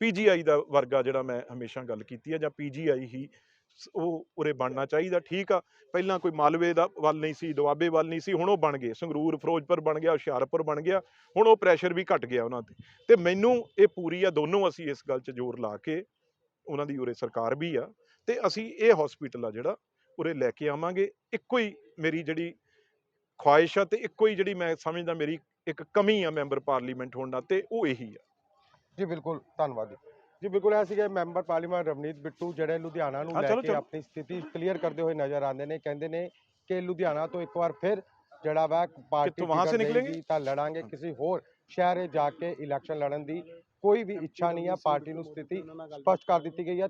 A: ਪੀਜੀਆਈ ਦਾ ਵਰਗਾ ਜਿਹੜਾ ਮੈਂ ਹਮੇਸ਼ਾ ਗੱਲ ਕੀਤੀ ਹੈ ਜਾਂ ਪੀਜੀਆਈ ਹੀ ਸ- ਉਹ ਉਰੇ ਬਣਨਾ ਚਾਹੀਦਾ, ਠੀਕ ਆ। ਪਹਿਲਾਂ ਕੋਈ ਮਾਲਵੇ ਦਾ ਵੱਲ ਨਹੀਂ ਸੀ, ਦੁਆਬੇ ਵੱਲ ਨਹੀਂ ਸੀ, ਹੁਣ ਉਹ ਬਣ ਗਏ। ਸੰਗਰੂਰ, ਫਿਰੋਜ਼ਪੁਰ ਬਣ ਗਿਆ, ਹੁਸ਼ਿਆਰਪੁਰ ਬਣ ਗਿਆ, ਹੁਣ ਉਹ ਪ੍ਰੈਸ਼ਰ ਵੀ ਘਟ ਗਿਆ ਉਹਨਾਂ ਤੇ। ਤੇ ਮੈਨੂੰ ਇਹ ਪੂਰੀ ਆ, ਦੋਨੋਂ ਅਸੀਂ ਇਸ ਗੱਲ 'ਚ ਜ਼ੋਰ ਲਾ ਕੇ ਉਹਨਾਂ ਦੀ ਉਰੇ ਸਰਕਾਰ ਵੀ ਆ ਤੇ ਅਸੀਂ ਇਹ ਹਸਪੀਟਲ ਆ ਜਿਹੜਾ ਉਰੇ ਲੈ ਕੇ ਆਵਾਂਗੇ। ਇੱਕੋ ਹੀ ਮੇਰੀ ਜਿਹੜੀ ਖੁਆਇਸ਼ ਆ ਤੇ ਇੱਕੋ ਹੀ ਜਿਹੜੀ ਮੈਂ ਸਮਝਦਾ ਮੇਰੀ ਇੱਕ ਕਮੀ ਆ ਮੈਂਬਰ ਪਾਰਲੀਮੈਂਟ ਹੋਣ ਦਾ ਤੇ ਉਹ ਇਹੀ ਆ।
B: ਜੀ ਬਿਲਕੁਲ ਧੰਨਵਾਦ ਜੀ। ਜੀ ਬਿਲਕੁਲ ਇਹ ਸੀਗੇ ਮੈਂਬਰ ਪਾਰਲੀਮੈਂਟ ਰਵਨੀਤ ਬਿੱਟੂ ਜਿਹੜੇ ਲੁਧਿਆਣਾ ਨੂੰ ਲੈ ਕੇ। ਆਪਣੀ ਸਥਿਤੀ ਕਲੀਅਰ ਕਰਦੇ ਹੋਏ ਨਜ਼ਰ ਆਉਂਦੇ ਨੇ ਕਹਿੰਦੇ ਨੇ ਕਿ ਲੁਧਿਆਣਾ ਤੋਂ ਇੱਕ ਵਾਰ ਫਿਰ ਜਿਹੜਾ ਵਾ ਪਾਰਟੀ
A: ਵਹਾਂ ਸੇ
B: ਤਾਂ ਲੜਾਂਗੇ ਕਿਸੇ ਹੋਰ ਸ਼ਹਿਰੇ ਜਾ ਕੇ ਇਲੈਕਸ਼ਨ ਲੜਨ ਦੀ ਕੋਈ ਵੀ ਇੱਛਾ ਨਹੀਂ ਹੈ ਪਾਰਟੀ ਨੂੰ ਸਥਿਤੀ ਸਪਸ਼ਟ ਕਰ ਦਿੱਤੀ ਗਈ ਹੈ